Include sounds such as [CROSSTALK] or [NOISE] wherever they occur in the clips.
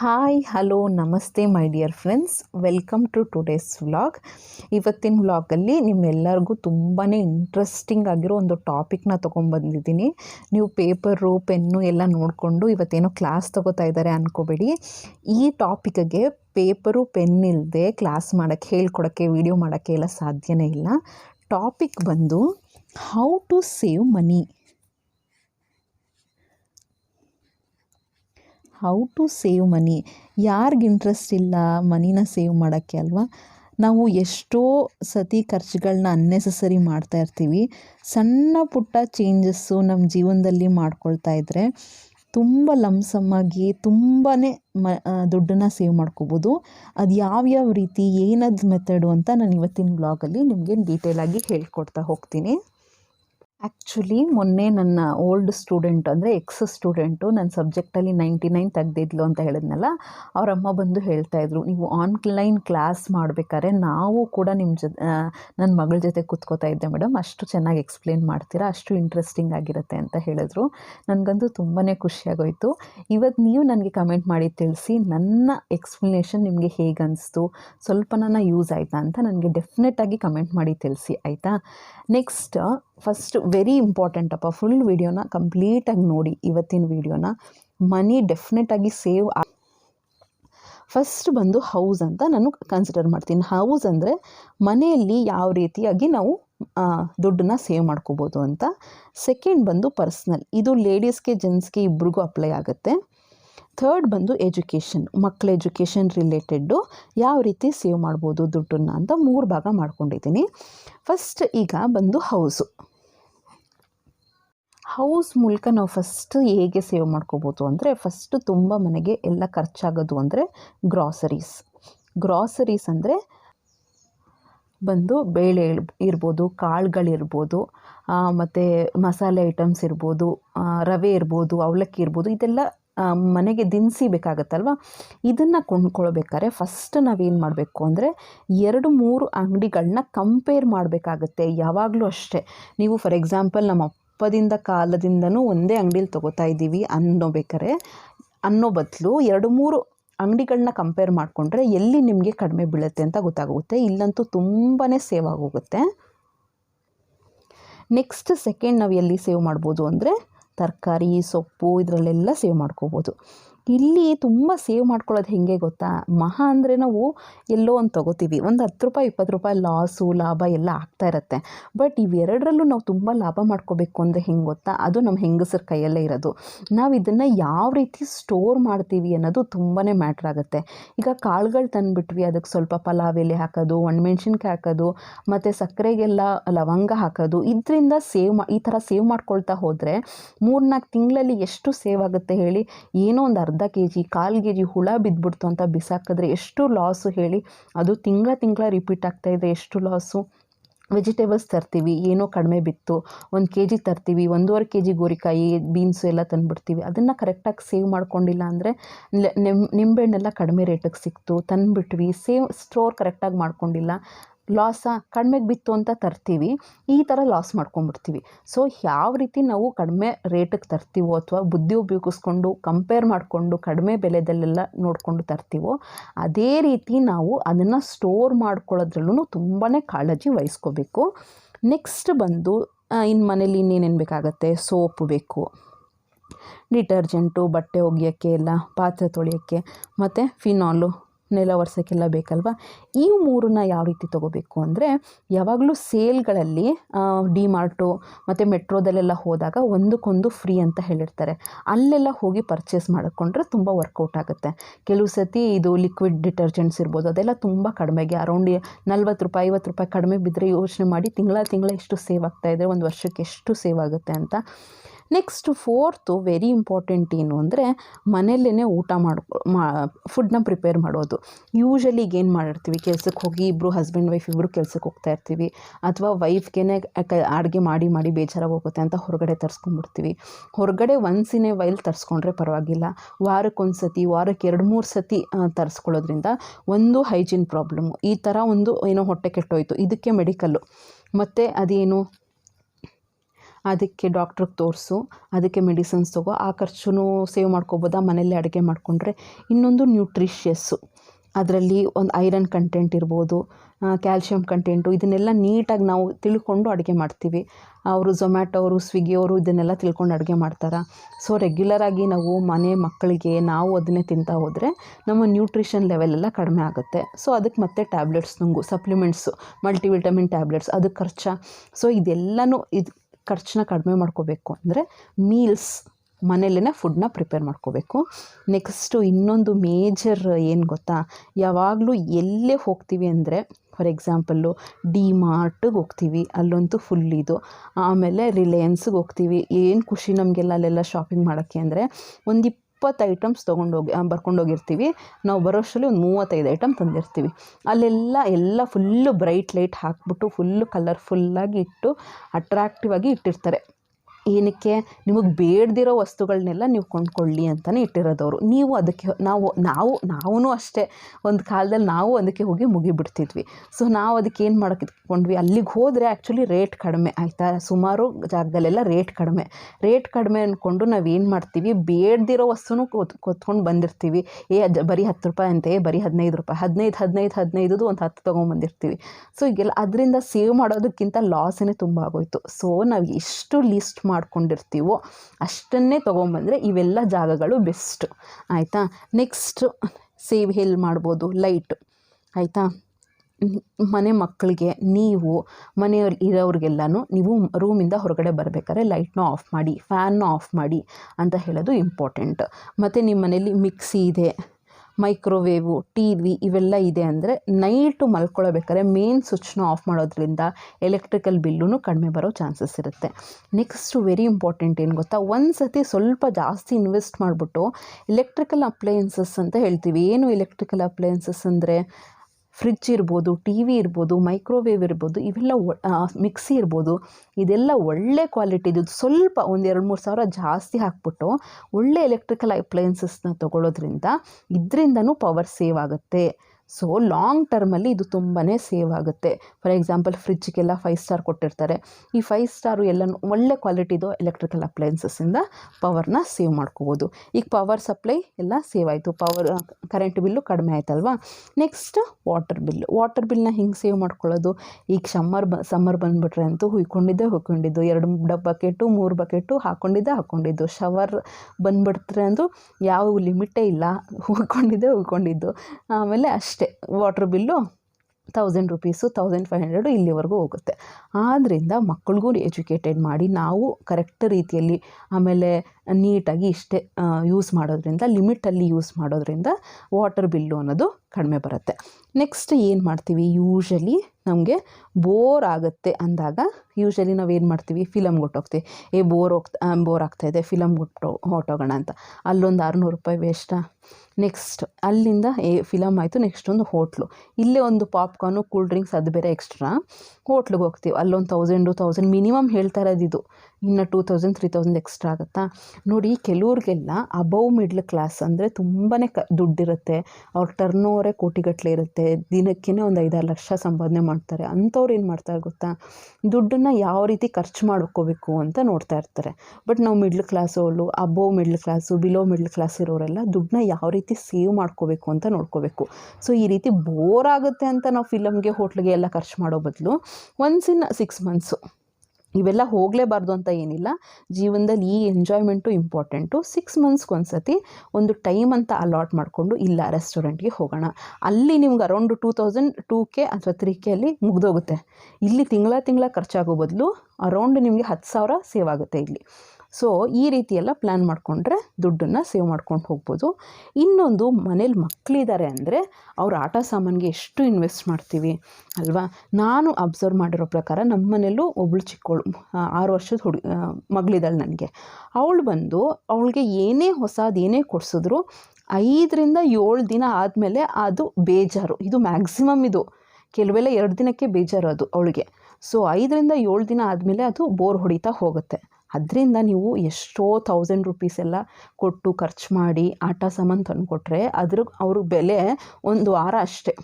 Hi hello ನಮಸ್ತೆ my dear friends welcome to today's vlog ಇವತ್ತಿನ ವ್ಲಾಗಲ್ಲಿ ನಿಮ್ಮೆಲ್ಲರಿಗೂ ತುಂಬಾ ಇಂಟ್ರೆಸ್ಟಿಂಗ್ ಆಗಿರೋ ಒಂದು ಟಾಪಿಕ್ನ ತೊಗೊಂಬಂದಿದ್ದೀನಿ ನೀವು ಪೇಪರು ಪೆನ್ನು ಎಲ್ಲ ನೋಡಿಕೊಂಡು ಇವತ್ತೇನೋ ಕ್ಲಾಸ್ ತೊಗೋತಾ ಇದ್ದಾರೆ ಅಂದ್ಕೋಬೇಡಿ ಈ ಟಾಪಿಕ್ಗೆ ಪೇಪರು ಪೆನ್ ಇಲ್ಲದೆ ಕ್ಲಾಸ್ ಮಾಡೋಕ್ಕೆ, ಹೇಳ್ಕೊಡೋಕ್ಕೆ ವಿಡಿಯೋ ಮಾಡೋಕ್ಕೆ ಎಲ್ಲ ಸಾಧ್ಯನೇ ಇಲ್ಲ. ಟಾಪಿಕ್ ಬಂದು how to save money how to save money ಯಾರಿಗೆ ಇಂಟ್ರೆಸ್ಟ್ ಇಲ್ಲ ಮನಿನ ಸೇವ್ ಮಾಡೋಕ್ಕೆ ಅಲ್ವಾ? ನಾವು ಎಷ್ಟೋ ಸತಿ ಖರ್ಚುಗಳನ್ನ ಅನ್ನೆಸಸರಿ ಮಾಡ್ತಾ ಇರ್ತೀವಿ. ಸಣ್ಣ ಪುಟ್ಟ ಚೇಂಜಸ್ಸು ನಮ್ಮ ಜೀವನದಲ್ಲಿ ಮಾಡ್ಕೊಳ್ತಾ ಇದ್ದರೆ ತುಂಬ ಲಮ್ಸಮ್ಮಾಗಿ ತುಂಬಾ ಮ ದುಡ್ಡನ್ನು ಸೇವ್ ಮಾಡ್ಕೋಬೋದು. ಅದು ಯಾವ್ಯಾವ ರೀತಿ, ಏನದು ಮೆಥಡು ಅಂತ ನಾನು ಇವತ್ತಿನ ಬ್ಲಾಗಲ್ಲಿ ನಿಮಗೆ ಡೀಟೇಲಾಗಿ ಹೇಳ್ಕೊಡ್ತಾ ಹೋಗ್ತೀನಿ. ಆ್ಯಕ್ಚುಲಿ ಮೊನ್ನೆ ನನ್ನ ಓಲ್ಡ್ ಸ್ಟೂಡೆಂಟ್ ಅಂದರೆ ಎಕ್ಸ್ ಸ್ಟೂಡೆಂಟು ನನ್ನ ಸಬ್ಜೆಕ್ಟಲ್ಲಿ ನೈಂಟಿ ನೈನ್ ತೆಗ್ದಿದ್ಲು ಅಂತ ಹೇಳಿದ್ನಲ್ಲ ಅವ್ರ ಅಮ್ಮ ಬಂದು ಹೇಳ್ತಾಯಿದ್ರು ನೀವು ಆನ್ಲೈನ್ ಕ್ಲಾಸ್ ಮಾಡಬೇಕಾದ್ರೆ ನಾವು ಕೂಡ ನಿಮ್ಮ ಜೊತೆ ನನ್ನ ಮಗಳ ಜೊತೆ ಕೂತ್ಕೋತಾ ಇದ್ದೆ ಮೇಡಮ್ ಅಷ್ಟು ಚೆನ್ನಾಗಿ ಎಕ್ಸ್ಪ್ಲೇನ್ ಮಾಡ್ತೀರಾ, ಅಷ್ಟು ಇಂಟ್ರೆಸ್ಟಿಂಗ್ ಆಗಿರುತ್ತೆ ಅಂತ ಹೇಳಿದ್ರು. ನನಗಂತೂ ತುಂಬಾ ಖುಷಿಯಾಗೋಯಿತು. ಇವತ್ತು ನೀವು ನನಗೆ ಕಮೆಂಟ್ ಮಾಡಿ ತಿಳಿಸಿ, ನನ್ನ ಎಕ್ಸ್ಪ್ಲನೇಷನ್ ನಿಮಗೆ ಹೇಗೆ ಅನಿಸ್ತು ಸ್ವಲ್ಪ ನನ್ನ ಯೂಸ್ ಆಯಿತಾ ಅಂತ ನನಗೆ ಡೆಫಿನೆಟಾಗಿ ಕಮೆಂಟ್ ಮಾಡಿ ತಿಳಿಸಿ, ಆಯಿತಾ? ನೆಕ್ಸ್ಟ್ ಫಸ್ಟ್ ವೆರಿ ಇಂಪಾರ್ಟೆಂಟ್ ಅಪ್ಪ ಫುಲ್ ವೀಡಿಯೋನ ಕಂಪ್ಲೀಟಾಗಿ ನೋಡಿ, ಇವತ್ತಿನ ವೀಡಿಯೋನ ಮನಿ ಡೆಫಿನೆಟಾಗಿ ಸೇವ್ ಫಸ್ಟ್ ಬಂದು ಹೌಸ್ ಅಂತ ನಾನು ಕನ್ಸಿಡರ್ ಮಾಡ್ತೀನಿ. ಹೌಸ್ ಅಂದರೆ ಮನೆಯಲ್ಲಿ ಯಾವ ರೀತಿಯಾಗಿ ನಾವು ದುಡ್ಡನ್ನ ಸೇವ್ ಮಾಡ್ಕೋಬೋದು ಅಂತ. ಸೆಕೆಂಡ್ ಬಂದು ಪರ್ಸ್ನಲ್ ಇದು ಲೇಡೀಸ್ಗೆ ಜೆಂಟ್ಸ್ಗೆ ಇಬ್ರಿಗೂ ಅಪ್ಲೈ ಆಗುತ್ತೆ. ಥರ್ಡ್ ಬಂದು ಎಜುಕೇಷನ್ ಮಕ್ಕಳ ಎಜುಕೇಷನ್ ರಿಲೇಟೆಡ್ಡು ಯಾವ ರೀತಿ ಸೇವ್ ಮಾಡ್ಬೋದು ದುಡ್ಡನ್ನು ಅಂತ ಮೂರು ಭಾಗ ಮಾಡ್ಕೊಂಡಿದ್ದೀನಿ. ಫಸ್ಟ್ ಈಗ ಬಂದು ಹೌಸು ಹೌಸ್ ಮೂಲಕ ನಾವು ಫಸ್ಟ್ ಹೇಗೆ ಸೇವ್ ಮಾಡ್ಕೋಬೋದು ಅಂದರೆ ಫಸ್ಟು ತುಂಬ ಮನೆಗೆ ಎಲ್ಲ ಖರ್ಚಾಗೋದು ಅಂದರೆ ಗ್ರಾಸರೀಸ್ ಗ್ರಾಸರೀಸ್ ಅಂದರೆ ಬಂದು ಬೇಳೆ ಇರ್ಬೋದು, ಕಾಳುಗಳಿರ್ಬೋದು ಮತ್ತು ಮಸಾಲೆ ಐಟಮ್ಸ್ ಇರ್ಬೋದು ರವೆ ಇರ್ಬೋದು, ಅವಲಕ್ಕಿ ಇರ್ಬೋದು, ಇದೆಲ್ಲ ಮನೆಗೆ ದಿನಸಿ ಬೇಕಾಗತ್ತಲ್ವ? ಇದನ್ನು ಕೊಂಡ್ಕೊಳ್ಬೇಕಾದ್ರೆ ಫಸ್ಟ್ ನಾವೇನು ಮಾಡಬೇಕು ಅಂದರೆ ಎರಡು, ಮೂರು ಅಂಗಡಿಗಳನ್ನ ಕಂಪೇರ್ ಮಾಡಬೇಕಾಗತ್ತೆ ಯಾವಾಗಲೂ ಅಷ್ಟೇ. ನೀವು ಫಾರ್ ಎಕ್ಸಾಂಪಲ್ ನಮ್ಮ ಅಪ್ಪದಿಂದ ಕಾಲದಿಂದನೂ ಒಂದೇ ಅಂಗಡೀಲಿ ತೊಗೋತಾ ಇದ್ದೀವಿ ಅನ್ನೋ ಬೇಕಾರೆ. ಅನ್ನೋ ಬದಲು ಎರಡು ಮೂರು ಅಂಗಡಿಗಳನ್ನ ಕಂಪೇರ್ ಮಾಡಿಕೊಂಡ್ರೆ ಎಲ್ಲಿ ನಿಮಗೆ ಕಡಿಮೆ ಬೀಳುತ್ತೆ ಅಂತ ಗೊತ್ತಾಗುತ್ತೆ ಇಲ್ಲಂತೂ ತುಂಬಾ ಸೇವ್ ಆಗೋಗುತ್ತೆ. ನೆಕ್ಸ್ಟ್ ಸೆಕೆಂಡ್ ನಾವು ಎಲ್ಲಿ ಸೇವ್ ಮಾಡ್ಬೋದು ಅಂದರೆ ತರಕಾರಿ, ಸೊಪ್ಪು ಇದರಲ್ಲೆಲ್ಲ ಸೇವ್ ಮಾಡ್ಕೋಬೋದು. ಇಲ್ಲಿ ತುಂಬ ಸೇವ್ ಮಾಡ್ಕೊಳ್ಳೋದು ಹೇಗೆ ಗೊತ್ತಾ? ಮಹಾ ಅಂದರೆ ನಾವು ಎಲ್ಲೋ ಒಂದು ತೊಗೋತೀವಿ. ಒಂದು ಹತ್ತು ರೂಪಾಯಿ, ಇಪ್ಪತ್ತು ರೂಪಾಯಿ ಲಾಸು ಲಾಭ ಎಲ್ಲ ಆಗ್ತಾ ಇರುತ್ತೆ. ಬಟ್ ಇವೆರಡರಲ್ಲೂ ನಾವು ತುಂಬ ಲಾಭ ಮಾಡ್ಕೋಬೇಕು ಅಂದರೆ ಹೆಂಗೆ ಗೊತ್ತಾ? ಅದು ನಮ್ಮ ಹೆಂಗಸರ ಕೈಯಲ್ಲೇ ಇರೋದು. ನಾವು ಇದನ್ನು ಯಾವ ರೀತಿ ಸ್ಟೋರ್ ಮಾಡ್ತೀವಿ ಅನ್ನೋದು ತುಂಬಾ ಮ್ಯಾಟ್ರ್ ಆಗುತ್ತೆ. ಈಗ ಕಾಳುಗಳು ತಂದುಬಿಟ್ವಿ ಅದಕ್ಕೆ ಸ್ವಲ್ಪ ಪಲಾವ್ ಎಲೆ ಹಾಕೋದು, ಒಣಮೆಣ್ಸಿನ್ಕಾಯಿ ಹಾಕೋದು, ಮತ್ತು ಸಕ್ಕರೆಗೆಲ್ಲ ಲವಂಗ ಹಾಕೋದು. ಇದರಿಂದ ಸೇವ್ ಮಾ ಈ ಥರ ಸೇವ್ ಮಾಡ್ಕೊಳ್ತಾ ಹೋದರೆ ಮೂರ್ನಾಲ್ಕು ತಿಂಗಳಲ್ಲಿ ಎಷ್ಟು ಸೇವ್ ಆಗುತ್ತೆ ಹೇಳಿ? ಏನೋ ಒಂದು ಅರ್ಧ ಕೆ ಜಿ ಕಾಲು ಕೆ ಜಿ ಹುಳ ಬಿದ್ದುಬಿಡ್ತು ಅಂತ ಬಿಸಾಕಿದ್ರೆ ಎಷ್ಟು ಲಾಸು ಹೇಳಿ. ಅದು ತಿಂಗಳ ತಿಂಗಳ ರಿಪೀಟ್ ಆಗ್ತಾಯಿದ್ರೆ ಎಷ್ಟು ಲಾಸು ವೆಜಿಟೇಬಲ್ಸ್ ತರ್ತೀವಿ, ಏನೋ ಕಡಿಮೆ ಬಿತ್ತು. ಒಂದು ಕೆ ಜಿ ತರ್ತೀವಿ, ಒಂದೂವರೆ ಕೆ ಜಿ ಗೋರಿಕಾಯಿ ಬೀನ್ಸು ಎಲ್ಲ ತಂದುಬಿಡ್ತೀವಿ. ಅದನ್ನು ಕರೆಕ್ಟಾಗಿ ಸೇವ್ ಮಾಡ್ಕೊಂಡಿಲ್ಲ ಅಂದರೆ ನಿಂಬೆಹಣ್ಣೆಲ್ಲ ಕಡಿಮೆ ರೇಟಿಗೆ ಸಿಕ್ತು, ತಂದುಬಿಟ್ವಿ. ಸೇವ್ ಸ್ಟೋರ್ ಕರೆಕ್ಟಾಗಿ ಮಾಡ್ಕೊಂಡಿಲ್ಲ. ಲಾಸ ಕಡಿಮೆಗೆ ಬಿತ್ತು ಅಂತ ತರ್ತೀವಿ, ಈ ಥರ ಲಾಸ್ ಮಾಡ್ಕೊಂಬಿಡ್ತೀವಿ ಸೊ ಯಾವ ರೀತಿ ನಾವು ಕಡಿಮೆ ರೇಟಿಗೆ ತರ್ತೀವೋ ಅಥವಾ ಬುದ್ಧಿ ಉಪಯೋಗಿಸ್ಕೊಂಡು ಕಂಪೇರ್ ಮಾಡಿಕೊಂಡು ಕಡಿಮೆ ಬೆಲೆದಲ್ಲೆಲ್ಲ ನೋಡಿಕೊಂಡು ತರ್ತೀವೋ, ಅದೇ ರೀತಿ ನಾವು ಅದನ್ನು ಸ್ಟೋರ್ ಮಾಡ್ಕೊಳ್ಳೋದ್ರಲ್ಲೂ ತುಂಬಾ ಕಾಳಜಿ ವಹಿಸ್ಕೋಬೇಕು. ನೆಕ್ಸ್ಟ್ ಬಂದು ಇನ್ನು ಮನೇಲಿ ಇನ್ನೇನೇನು ಬೇಕಾಗತ್ತೆ? ಸೋಪು ಬೇಕು, ಡಿಟರ್ಜೆಂಟು, ಬಟ್ಟೆ ಒಗೆಯೋಕ್ಕೆ ಎಲ್ಲ, ಪಾತ್ರೆ ತೊಳೆಯೋಕ್ಕೆ, ಮತ್ತು ಫಿನಾಲು ನೆಲ ಒರೆಸೋಕ್ಕೆಲ್ಲ ಬೇಕಲ್ವ? ಈ ಮೂರನ್ನ ಯಾವ ರೀತಿ ತೊಗೋಬೇಕು ಅಂದರೆ, ಯಾವಾಗಲೂ ಸೇಲ್ಗಳಲ್ಲಿ ಡಿ ಮಾರ್ಟು ಮತ್ತು ಮೆಟ್ರೋದಲ್ಲೆಲ್ಲ ಹೋದಾಗ ಒಂದಕ್ಕೊಂದು ಫ್ರೀ ಅಂತ ಹೇಳಿರ್ತಾರೆ. ಅಲ್ಲೆಲ್ಲ ಹೋಗಿ ಪರ್ಚೇಸ್ ಮಾಡಿಕೊಂಡ್ರೆ ತುಂಬ ವರ್ಕೌಟ್ ಆಗುತ್ತೆ. ಕೆಲವು ಸತಿ ಇದು ಲಿಕ್ವಿಡ್ ಡಿಟರ್ಜೆಂಟ್ಸ್ ಇರ್ಬೋದು, ಅದೆಲ್ಲ ತುಂಬ ಕಡಿಮೆಗೆ ಅರೌಂಡ್ ನಲ್ವತ್ತು ರೂಪಾಯಿ, ಐವತ್ತು ರೂಪಾಯಿ ಕಡಿಮೆ ಬಿದ್ದರೆ ಯೋಚನೆ ಮಾಡಿ ತಿಂಗಳ ತಿಂಗಳ ಎಷ್ಟು ಸೇವ್ ಆಗ್ತಾಯಿದ್ರೆ ಒಂದು ವರ್ಷಕ್ಕೆ ಎಷ್ಟು ಸೇವ್ ಆಗುತ್ತೆ ಅಂತ ನೆಕ್ಸ್ಟ್ ಫೋರ್ತು ವೆರಿ ಇಂಪಾರ್ಟೆಂಟ್ ಏನು ಅಂದರೆ ಮನೆಯಲ್ಲೇ ಊಟ ಮಾಡ್ಕೊ ಮಾ ಫುಡ್ನ ಪ್ರಿಪೇರ್ ಮಾಡೋದು. ಯೂಶಲಿ ಈಗ ಏನು ಮಾಡಿರ್ತೀವಿ, ಕೆಲ್ಸಕ್ಕೆ ಹೋಗಿ ಇಬ್ಬರು ಹಸ್ಬೆಂಡ್ ವೈಫ್ ಇಬ್ಬರು ಕೆಲ್ಸಕ್ಕೆ ಹೋಗ್ತಾ ಇರ್ತೀವಿ. ಅಥವಾ ವೈಫ್ಗೇ ಅಡುಗೆ ಮಾಡಿ ಮಾಡಿ ಬೇಜಾರಾಗೋಗುತ್ತೆ ಅಂತ ಹೊರಗಡೆ ತರ್ಸ್ಕೊಂಡ್ಬಿಡ್ತೀವಿ. ಹೊರಗಡೆ ಒನ್ಸ್ ವೈಲ್ ತರಿಸ್ಕೊಂಡ್ರೆ ಪರವಾಗಿಲ್ಲ. ವಾರಕ್ಕೊಂದು ಸತಿ ವಾರಕ್ಕೆ ಎರಡು, ಮೂರು ಸತಿ ತರಿಸ್ಕೊಳ್ಳೋದ್ರಿಂದ ಒಂದು ಹೈಜೀನ್ ಪ್ರಾಬ್ಲಮ್ಮು ಈ ಥರ ಒಂದು ಏನೋ ಹೊಟ್ಟೆ ಕೆಟ್ಟೋಯ್ತು. ಇದಕ್ಕೆ ಮೆಡಿಕಲ್ಲು ಮತ್ತು ಅದೇನು? ಅದಕ್ಕೆ ಡಾಕ್ಟ್ರಿಗೆ ತೋರಿಸು, ಅದಕ್ಕೆ ಮೆಡಿಸಿನ್ಸ್ ತಗೋ, ಆ ಖರ್ಚು ಸೇವ್ ಮಾಡ್ಕೋಬೋದಾ? ಮನೆಯಲ್ಲೇ ಅಡುಗೆ ಮಾಡಿಕೊಂಡ್ರೆ ಇನ್ನೊಂದು ನ್ಯೂಟ್ರಿಷಿಯಸ್ಸು ಅದರಲ್ಲಿ ಒಂದು ಐರನ್ ಕಂಟೆಂಟ್ ಇರ್ಬೋದು ಕ್ಯಾಲ್ಶಿಯಂ ಕಂಟೆಂಟು ಇದನ್ನೆಲ್ಲ ನೀಟಾಗಿ ನಾವು ತಿಳ್ಕೊಂಡು ಅಡುಗೆ ಮಾಡ್ತೀವಿ. ಅವರು ಝೊಮ್ಯಾಟೊ ಅವರು ಸ್ವಿಗ್ಗಿ ಅವರು ಇದನ್ನೆಲ್ಲ ತಿಳ್ಕೊಂಡು ಅಡುಗೆ ಮಾಡ್ತಾರೆ. ಸೊ ರೆಗ್ಯುಲರಾಗಿ ನಾವು ಮನೆ ಮಕ್ಕಳಿಗೆ ನಾವು ಅದನ್ನೇ ತಿಂತಾ ಹೋದರೆ ನಮ್ಮ ನ್ಯೂಟ್ರಿಷನ್ ಲೆವೆಲೆಲ್ಲ ಕಡಿಮೆ ಆಗುತ್ತೆ. ಸೊ ಅದಕ್ಕೆ ಮತ್ತೆ ಟ್ಯಾಬ್ಲೆಟ್ಸ್ ನುಂಗು ಸಪ್ಲಿಮೆಂಟ್ಸು ಮಲ್ಟಿವಿಟಮಿನ್ ಟ್ಯಾಬ್ಲೆಟ್ಸ್ ಅದಕ್ಕೆ ಖರ್ಚು. ಸೊ ಇದೆಲ್ಲನೂ ಇದು ಖರ್ಚನ್ನ ಕಡಿಮೆ ಮಾಡ್ಕೋಬೇಕು. ಅಂದರೆ ಮೀಲ್ಸ್ ಮನೆಯಲ್ಲೇ ಫುಡ್ನ ಪ್ರಿಪೇರ್ ಮಾಡ್ಕೋಬೇಕು. ನೆಕ್ಸ್ಟು ಇನ್ನೊಂದು ಮೇಜರ್ ಏನು ಗೊತ್ತಾ? ಯಾವಾಗಲೂ ಎಲ್ಲೇ ಹೋಗ್ತೀವಿ ಅಂದರೆ ಫಾರ್ ಎಕ್ಸಾಂಪಲ್ಲು ಡಿ ಮಾರ್ಟಿಗೆ ಹೋಗ್ತೀವಿ ಅಲ್ಲಂತೂ ಫುಲ್ ಇದು. ಆಮೇಲೆ ರಿಲಯನ್ಸ್ಗೆ ಹೋಗ್ತೀವಿ. ಏನು ಖುಷಿ ನಮಗೆಲ್ಲ ಅಲ್ಲೆಲ್ಲ ಶಾಪಿಂಗ್ ಮಾಡೋಕ್ಕೆ ಅಂದರೆ, ಒಂದು ಇಪ್ಪತ್ತು ಐಟಮ್ಸ್ ತೊಗೊಂಡೋಗಿ ಬರ್ಕೊಂಡೋಗಿರ್ತೀವಿ. ನಾವು ಬರೋಷ್ಟರಲ್ಲಿ ಒಂದು ಮೂವತ್ತೈದು ಐಟಮ್ ತಂದಿರ್ತೀವಿ. ಅಲ್ಲೆಲ್ಲ, ಎಲ್ಲ ಫುಲ್ಲು ಬ್ರೈಟ್ ಲೈಟ್ ಹಾಕ್ಬಿಟ್ಟು ಫುಲ್ಲು ಕಲರ್ಫುಲ್ಲಾಗಿ ಇಟ್ಟು ಅಟ್ರಾಕ್ಟಿವ್ ಆಗಿ ಇಟ್ಟಿರ್ತಾರೆ. ಏನಕ್ಕೆ? ನಿಮಗೆ ಬೇಡದಿರೋ ವಸ್ತುಗಳನ್ನೆಲ್ಲ ನೀವು ಕೊಂಡ್ಕೊಳ್ಳಿ ಅಂತಲೇ ಇಟ್ಟಿರೋದವರು. ನೀವು ಅದಕ್ಕೆ ನಾವು ನಾವು ನಾವೂ ಅಷ್ಟೇ. ಒಂದು ಕಾಲದಲ್ಲಿ ನಾವು ಅದಕ್ಕೆ ಹೋಗಿ ಮುಗಿಬಿಡ್ತಿದ್ವಿ. ಸೊ, ನಾವು ಅದಕ್ಕೆ ಏನು ಮಾಡೋಕ್ಕೆ ಇಟ್ಕೊಂಡ್ವಿ ಅಲ್ಲಿಗೆ ಹೋದರೆ ಆ್ಯಕ್ಚುಲಿ ರೇಟ್ ಕಡಿಮೆ ಆಯಿತಾ? ಸುಮಾರು ಜಾಗದಲ್ಲೆಲ್ಲ ರೇಟ್ ಕಡಿಮೆ. ರೇಟ್ ಕಡಿಮೆ ಅಂದ್ಕೊಂಡು ನಾವು ಏನು ಮಾಡ್ತೀವಿ? ಬೇಡದಿರೋ ವಸ್ತುನೂ ಕೊತ್, ಕೊತ್ಕೊಂಡು ಬಂದಿರ್ತೀವಿ. ಏ ಬರೀ ಹತ್ತು ರೂಪಾಯಿ ಅಂತೆ, ಬರೀ ಹದಿನೈದು ರೂಪಾಯಿ. ಹದಿನೈದು ಹದಿನೈದು ಹದಿನೈದು ಒಂದು ಹತ್ತು ತೊಗೊಂಬಂದಿರ್ತೀವಿ. ಸೊ, ಈಗೆಲ್ಲ ಅದರಿಂದ ಸೇವ್ ಮಾಡೋದಕ್ಕಿಂತ ಲಾಸೇ ತುಂಬ ಆಗೋಯ್ತು ಸೊ, ನಾವು ಎಷ್ಟು ಲಿಸ್ಟ್ ಮಾಡ್ಕೊಂಡಿರ್ತೀವೋ ಅಷ್ಟನ್ನೇ ತೊಗೊಂಬಂದರೆ ಇವೆಲ್ಲ ಜಾಗಗಳು ಬೆಸ್ಟು ಆಯಿತಾ? ನೆಕ್ಸ್ಟ್ ಸೇವ್ ಎಲ್ಲಿ ಮಾಡ್ಬೋದು ಲೈಟ್ ಆಯಿತಾ? ಮನೆ ಮಕ್ಕಳಿಗೆ ನೀವು ಮನೆಯಲ್ಲಿ ಇರೋರಿಗೆಲ್ಲನೂ ನೀವು ರೂಮಿಂದ ಹೊರಗಡೆ ಬರಬೇಕಾದ್ರೆ ಲೈಟ್ನ ಆಫ್ ಮಾಡಿ ಫ್ಯಾನ್ನ ಆಫ್ ಮಾಡಿ ಅಂತ ಹೇಳೋದು ಇಂಪಾರ್ಟೆಂಟ್ ಮತ್ತು ನಿಮ್ಮ ಮನೇಲಿ ಮಿಕ್ಸಿ ಇದೆ. ಮೈಕ್ರೋವೇವು, ಟಿ ವಿ ಇವೆಲ್ಲ ಇದೆ ಅಂದರೆ ನೈಟು ಮಲ್ಕೊಳ್ಳಬೇಕಾದ್ರೆ ಮೇನ್ ಸ್ವಿಚ್ನ ಆಫ್ ಮಾಡೋದ್ರಿಂದ ಎಲೆಕ್ಟ್ರಿಕಲ್ ಬಿಲ್ಲೂ ಕಡಿಮೆ ಬರೋ ಚಾನ್ಸಸ್ ಇರುತ್ತೆ. ನೆಕ್ಸ್ಟ್ ವೆರಿ ಇಂಪಾರ್ಟೆಂಟ್ ಏನು ಗೊತ್ತಾ? ಒಂದು ಸತಿ ಸ್ವಲ್ಪ ಜಾಸ್ತಿ ಇನ್ವೆಸ್ಟ್ ಮಾಡಿಬಿಟ್ಟು ಎಲೆಕ್ಟ್ರಿಕಲ್ ಅಪ್ಲಯನ್ಸಸ್ ಅಂತ ಹೇಳ್ತೀವಿ. ಏನು ಎಲೆಕ್ಟ್ರಿಕಲ್ ಅಪ್ಲಯನ್ಸಸ್ ಅಂದರೆ? ಫ್ರಿಡ್ಜ್ ಇರ್ಬೋದು ಟಿ ವಿ ಇರ್ಬೋದು ಮೈಕ್ರೋವೇವ್ ಇರ್ಬೋದು, ಇವೆಲ್ಲ ಮಿಕ್ಸಿ ಇರ್ಬೋದು. ಇದೆಲ್ಲ ಒಳ್ಳೆ ಕ್ವಾಲಿಟಿದು ಸ್ವಲ್ಪ ಒಂದು ಎರಡು ಮೂರು ಸಾವಿರ ಜಾಸ್ತಿ ಹಾಕ್ಬಿಟ್ಟು ಒಳ್ಳೆ ಎಲೆಕ್ಟ್ರಿಕಲ್ ಅಪ್ಲಯನ್ಸಸ್ನ ತೊಗೊಳೋದ್ರಿಂದ ಇದರಿಂದನೂ ಪವರ್ ಸೇವ್ ಆಗುತ್ತೆ. ಸೊ ಲಾಂಗ್ ಟರ್ಮಲ್ಲಿ ಇದು ತುಂಬಾ ಸೇವ್ ಆಗುತ್ತೆ. ಫಾರ್ ಎಕ್ಸಾಂಪಲ್ ಫ್ರಿಜ್ಗೆಲ್ಲ ಫೈವ್ ಸ್ಟಾರ್ ಕೊಟ್ಟಿರ್ತಾರೆ. ಈ ಫೈವ್ ಸ್ಟಾರು ಎಲ್ಲ ಒಳ್ಳೆ ಕ್ವಾಲಿಟಿದು ಎಲೆಕ್ಟ್ರಿಕಲ್ ಅಪ್ಲಯನ್ಸಸ್ಸಿಂದ ಪವರ್ನ ಸೇವ್ ಮಾಡ್ಕೋಬೋದು. ಈಗ ಪವರ್ ಸಪ್ಲೈ ಎಲ್ಲ ಸೇವ್ ಆಯಿತು. ಪವರ್ ಕರೆಂಟ್ ಬಿಲ್ಲು ಕಡಿಮೆ ಆಯ್ತಲ್ವಾ? ನೆಕ್ಸ್ಟ್ ವಾಟರ್ ಬಿಲ್ ವಾಟರ್ ಬಿಲ್ನ ಹಿಂಗೆ ಸೇವ್ ಮಾಡ್ಕೊಳ್ಳೋದು? ಈಗ ಸಮ್ಮರ್ ಬ ಸಮ್ಮರ್ ಬಂದುಬಿಟ್ರೆ ಅಂತೂ ಹುಯ್ಕೊಂಡಿದ್ದೆ, ಹುಯ್ಕೊಂಡಿದ್ದು. ಎರಡು ಡಬ್ ಬಕೆಟು ಮೂರು ಬಕೆಟು ಹಾಕ್ಕೊಂಡಿದ್ದೆ ಹಾಕ್ಕೊಂಡಿದ್ದು ಶವರ್ ಬಂದುಬಿಡ್ತಾರೆ ಅಂದರೂ ಯಾವ ಲಿಮಿಟೇ ಇಲ್ಲ. [LAUGHS] ಹುಯ್ಕೊಂಡಿದ್ದೆ, ಹುಯ್ಕೊಂಡಿದ್ದು. ಆಮೇಲೆ ಅಷ್ಟೇ water bill thousand rupees thousand five hundred ಇಲ್ಲಿವರೆಗೂ ಹೋಗುತ್ತೆ. ಆದ್ದರಿಂದ ಮಕ್ಕಳಿಗೂ ಎಜುಕೇಟೆಡ್ ಮಾಡಿ ನಾವು ಕರೆಕ್ಟ್ ರೀತಿಯಲ್ಲಿ ಆಮೇಲೆ ನೀಟಾಗಿ ಇಷ್ಟೇ ಯೂಸ್ ಮಾಡೋದ್ರಿಂದ ಲಿಮಿಟಲ್ಲಿ ಯೂಸ್ ಮಾಡೋದ್ರಿಂದ ವಾಟರ್ ಬಿಲ್ಲು ಅನ್ನೋದು ಕಡಿಮೆ ಬರುತ್ತೆ. ನೆಕ್ಸ್ಟ್ ಏನು ಮಾಡ್ತೀವಿ? ಯೂಶಲಿ ನಮಗೆ ಬೋರ್ ಆಗುತ್ತೆ ಅಂದಾಗ ಯೂಶಲಿ ನಾವು ಏನು ಮಾಡ್ತೀವಿ? ಫಿಲಮ್ಗೆ ಹೊಟ್ಟೋಗ್ತೀವಿ ಏ ಬೋರ್ ಹೋಗ್ತಾ ಬೋರ್ ಆಗ್ತಾಯಿದೆ ಫಿಲಮ್ಗೆ ಹೊಟ್ಟು ಹೊಟ್ಟೋಗೋಣ ಅಂತ. ಅಲ್ಲೊಂದು ಆರುನೂರು ರೂಪಾಯಿ ವೇಸ್ಟಾ ನೆಕ್ಸ್ಟ್ ಅಲ್ಲಿಂದ, ಏ ಫಿಲಮ್ ಆಯಿತು ನೆಕ್ಸ್ಟ್ ಒಂದು ಹೋಟ್ಲು. ಇಲ್ಲೇ ಒಂದು ಪಾಪ್ಕಾರ್ನು ಕೂಲ್ ಡ್ರಿಂಕ್ಸ್ ಅದು ಬೇರೆ ಎಕ್ಸ್ಟ್ರಾ ಹೋಟ್ಲಿಗೆ ಹೋಗ್ತೀವಿ. ಅಲ್ಲೊಂದು ತೌಸಂಡು ತೌಸಂಡ್ ಮಿನಿಮಮ್ ಹೇಳ್ತಾ ಇರೋದು ಇದು. ಇನ್ನು two thousand three thousand extra ಆಗುತ್ತಾ? ನೋಡಿ, ಕೆಲವ್ರಿಗೆಲ್ಲ ಅಬೌವ್ ಮಿಡ್ಲ್ ಕ್ಲಾಸ್ ಅಂದರೆ ತುಂಬಾ ಕ, ದುಡ್ಡಿರುತ್ತೆ. ಅವ್ರ ಟರ್ನ್ ಓವರೇ ಕೋಟಿಗಟ್ಟಲೆ ಇರುತ್ತೆ. ದಿನಕ್ಕೇ ಒಂದು ಐದಾರು ಲಕ್ಷ ಸಂಪಾದನೆ ಮಾಡ್ತಾರೆ. ಅಂಥವ್ರು ಏನು ಮಾಡ್ತಾರೆ ಗೊತ್ತಾ? ದುಡ್ಡನ್ನು ಯಾವ ರೀತಿ ಖರ್ಚು ಮಾಡ್ಕೋಬೇಕು ಅಂತ ನೋಡ್ತಾ ಇರ್ತಾರೆ. ಬಟ್ ನಾವು middle ಕ್ಲಾಸೋಳು above middle class below middle class ಇರೋರೆಲ್ಲ ದುಡ್ಡನ್ನ ಯಾವ ರೀತಿ ಸೇವ್ ಮಾಡ್ಕೋಬೇಕು ಅಂತ ನೋಡ್ಕೋಬೇಕು. ಸೊ ಈ ರೀತಿ ಬೋರ್ ಆಗುತ್ತೆ ಅಂತ ನಾವು ಫಿಲಮ್ಗೆ ಹೋಟ್ಲಿಗೆ ಎಲ್ಲ ಖರ್ಚು ಮಾಡೋ ಬದಲು ಒನ್ಸ್ ಇನ್ ಸಿಕ್ಸ್ ಮಂತ್ಸು ಇವೆಲ್ಲ ಹೋಗಲೇಬಾರ್ದು ಅಂತ ಏನಿಲ್ಲ. ಜೀವನದಲ್ಲಿ ಈ ಎಂಜಾಯ್ಮೆಂಟು ಇಂಪಾರ್ಟೆಂಟು ಸಿಕ್ಸ್ ಮಂತ್ಸ್ಗೆ ಒಂದು ಸತಿ ಒಂದು ಟೈಮ್ ಅಂತ ಅಲಾಟ್ ಮಾಡಿಕೊಂಡು ಇಲ್ಲ ರೆಸ್ಟೋರೆಂಟ್ಗೆ ಹೋಗೋಣ. ಅಲ್ಲಿ ನಿಮ್ಗೆ around two thousand two K ಅಥವಾ ತ್ರೀ ಕೆ ಅಲ್ಲಿ ಮುಗ್ದೋಗುತ್ತೆ. ಇಲ್ಲಿ ತಿಂಗಳ ತಿಂಗಳ ಖರ್ಚಾಗೋ ಬದಲು ಅರೌಂಡ್ ನಿಮಗೆ ಹತ್ತು ಸಾವಿರ ಸೇವ್ ಆಗುತ್ತೆ ಇಲ್ಲಿ. ಸೊ, ಈ ರೀತಿ ಎಲ್ಲ ಪ್ಲ್ಯಾನ್ ಮಾಡಿಕೊಂಡ್ರೆ ದುಡ್ಡನ್ನು ಸೇವ್ ಮಾಡ್ಕೊಂಡು ಹೋಗ್ಬೋದು. ಇನ್ನೊಂದು ಮನೇಲಿ ಮಕ್ಕಳಿದ್ದಾರೆ ಅಂದರೆ ಅವ್ರ ಆಟ ಸಾಮಾನಿಗೆ ಎಷ್ಟು ಇನ್ವೆಸ್ಟ್ ಮಾಡ್ತೀವಿ, ಅಲ್ವಾ? ನಾನು ಅಬ್ಸರ್ವ್ ಮಾಡಿರೋ ಪ್ರಕಾರ ನಮ್ಮ ಮನೇಲೂ ಒಬ್ಳು ಚಿಕ್ಕವಳು ಆರು ವರ್ಷದ ಹುಡುಗಿ ಮಗಳಿದ್ದಾಳೆ ನನಗೆ. ಅವಳು ಬಂದು ಅವಳಿಗೆ ಏನೇ ಹೊಸದು ಏನೇ ಕೊಡಿಸಿದ್ರು ಐದರಿಂದ ಏಳು ದಿನ ಆದಮೇಲೆ ಅದು ಬೇಜಾರು. ಇದು ಮ್ಯಾಕ್ಸಿಮಮ್ ಇದು. ಕೆಲವೆಲ್ಲ ಎರಡು ದಿನಕ್ಕೆ ಬೇಜಾರು ಅದು ಅವಳಿಗೆ. ಸೊ, ಐದರಿಂದ ಏಳು ದಿನ ಆದಮೇಲೆ ಅದು ಬೋರ್ ಹೊಡಿತಾ ಹೋಗುತ್ತೆ. ಅದರಿಂದ ನೀವು ಎಷ್ಟೋ ತೌಸಂಡ್ ರುಪೀಸ್ ಎಲ್ಲ ಕೊಟ್ಟು ಖರ್ಚು ಮಾಡಿ ಆಟ ಸಾಮಾನು ತಂದುಕೊಟ್ರೆ ಅದ್ರ, ಅವ್ರ ಬೆಲೆ ಒಂದು ವಾರ ಅಷ್ಟೇ.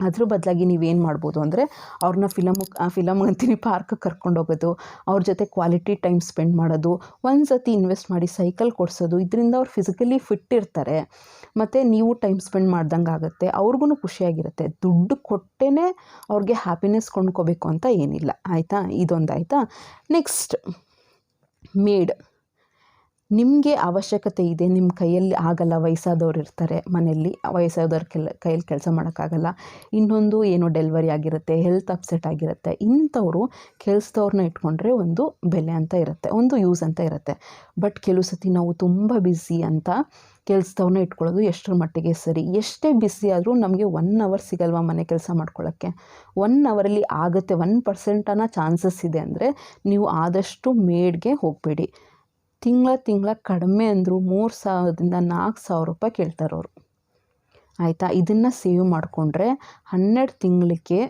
ಅದ್ರ ಬದಲಾಗಿ ನೀವೇನು ಮಾಡ್ಬೋದು ಅಂದರೆ ಅವ್ರನ್ನ ಫಿಲಮ್ ಫಿಲಮ್ ಅಂತೀನಿ ಪಾರ್ಕಿಗೆ ಕರ್ಕೊಂಡು ಹೋಗೋದು, ಅವ್ರ ಜೊತೆ ಕ್ವಾಲಿಟಿ ಟೈಮ್ ಸ್ಪೆಂಡ್ ಮಾಡೋದು, ಒಂದು ಸತಿ ಇನ್ವೆಸ್ಟ್ ಮಾಡಿ ಸೈಕಲ್ ಕೊಡಿಸೋದು, ಇದರಿಂದ ಅವ್ರು ಫಿಸಿಕಲಿ ಫಿಟ್ ಇರ್ತಾರೆ. ಮತ್ತು ನೀವು ಟೈಮ್ ಸ್ಪೆಂಡ್ ಮಾಡ್ದಂಗೆ ಆಗುತ್ತೆ ಅವ್ರಿಗೂ ಖುಷಿಯಾಗಿರುತ್ತೆ. ದುಡ್ಡು ಕೊಟ್ಟೇ ಅವ್ರಿಗೆ ಹ್ಯಾಪಿನೆಸ್ ಕೊಂಡ್ಕೋಬೇಕು ಅಂತ ಏನಿಲ್ಲ. ಆಯಿತಾ? ಇದೊಂದು ಆಯಿತಾ? ನೆಕ್ಸ್ಟ್ ಮೇಡ್ ನಿಮಗೆ ಅವಶ್ಯಕತೆ ಇದೆ ನಿಮ್ಮ ಕೈಯಲ್ಲಿ ಆಗಲ್ಲ, ವಯಸ್ಸಾದವ್ರು ಇರ್ತಾರೆ ಮನೆಯಲ್ಲಿ, ವಯಸ್ಸಾದವ್ರ ಕೆಲ, ಕೈಯಲ್ಲಿ ಕೆಲಸ ಮಾಡೋಕ್ಕಾಗಲ್ಲ. ಇನ್ನೊಂದು ಏನೋ ಡೆಲಿವರಿ ಆಗಿರುತ್ತೆ, ಹೆಲ್ತ್ ಅಪ್ಸೆಟ್ ಆಗಿರುತ್ತೆ, ಇಂಥವರು ಕೆಲಸದವ್ರನ್ನ ಇಟ್ಕೊಂಡ್ರೆ ಒಂದು ಬೆಲೆ ಅಂತ ಇರುತ್ತೆ, ಒಂದು ಯೂಸ್ ಅಂತ ಇರುತ್ತೆ. ಬಟ್ ಕೆಲವು ಸತಿ ನಾವು ತುಂಬ ಬ್ಯುಸಿ ಅಂತ ಕೆಲಸದವ್ರನ್ನ ಇಟ್ಕೊಳ್ಳೋದು ಎಷ್ಟರ ಮಟ್ಟಿಗೆ ಸರಿ. ಎಷ್ಟೇ ಬಿಸಿ ಆದರೂ ನಮಗೆ ಒನ್ ಅವರ್ ಸಿಗಲ್ವಾ ಮನೆ ಕೆಲಸ ಮಾಡ್ಕೊಳ್ಳೋಕ್ಕೆ ಒನ್ ಅವರಲ್ಲಿ ಆಗುತ್ತೆ ಒನ್ ಪರ್ಸೆಂಟನ ಚಾನ್ಸಸ್ ಇದೆ ಅಂದರೆ ನೀವು ಆದಷ್ಟು ಮೇಡ್ಗೆ ಹೋಗಬೇಡಿ. ತಿಂಗಳ ತಿಂಗಳ ಕಡಿಮೆ ಅಂದರೂ ಮೂರು ಸಾವಿರದಿಂದ ನಾಲ್ಕು ಸಾವಿರ ರೂಪಾಯಿ ಕೇಳ್ತಾರೆ ಅವರು ಆಯಿತಾ? ಇದನ್ನು ಸೇವ್ ಮಾಡಿಕೊಂಡ್ರೆ ಹನ್ನೆರಡು ತಿಂಗಳಿಗೆ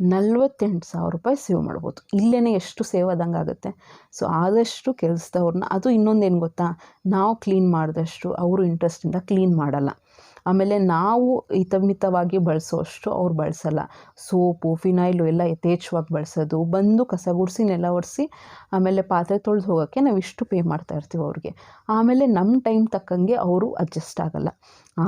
ನಲ್ವತ್ತೆಂಟು ಸಾವಿರ ರೂಪಾಯಿ ಸೇವ್ ಮಾಡ್ಬೋದು. ಇಲ್ಲೇ ಎಷ್ಟು ಸೇವ್ ಆದಂಗೆ ಆಗುತ್ತೆ? ಸೊ ಆದಷ್ಟು ಕೆಲಸದವ್ರನ್ನ ಅದು ಇನ್ನೊಂದೇನು ಗೊತ್ತಾ? ನಾವು ಕ್ಲೀನ್ ಮಾಡಿದಷ್ಟು ಅವರು ಇಂಟ್ರೆಸ್ಟಿಂದ ಕ್ಲೀನ್ ಮಾಡಲ್ಲ. ಆಮೇಲೆ ನಾವು ಹಿತಮಿತವಾಗಿ ಬಳಸೋಷ್ಟು ಅವ್ರು ಬಳಸಲ್ಲ. ಸೋಪು, ಫಿನೈಲು ಎಲ್ಲ ಯಥೇಚ್ಛವಾಗಿ ಬಳಸೋದು, ಬಂದು ಕಸ ಗುಡಿಸಿ, ನೆಲ ಒರೆಸಿ, ಆಮೇಲೆ ಪಾತ್ರೆ ತೊಳೆದು ಹೋಗೋಕ್ಕೆ ನಾವು ಇಷ್ಟು ಪೇ ಮಾಡ್ತಾ ಇರ್ತೀವಿ ಅವ್ರಿಗೆ. ಆಮೇಲೆ ನಮ್ಮ ಟೈಮ್ ತಕ್ಕಂಗೆ ಅವರು ಅಡ್ಜಸ್ಟ್ ಆಗಲ್ಲ.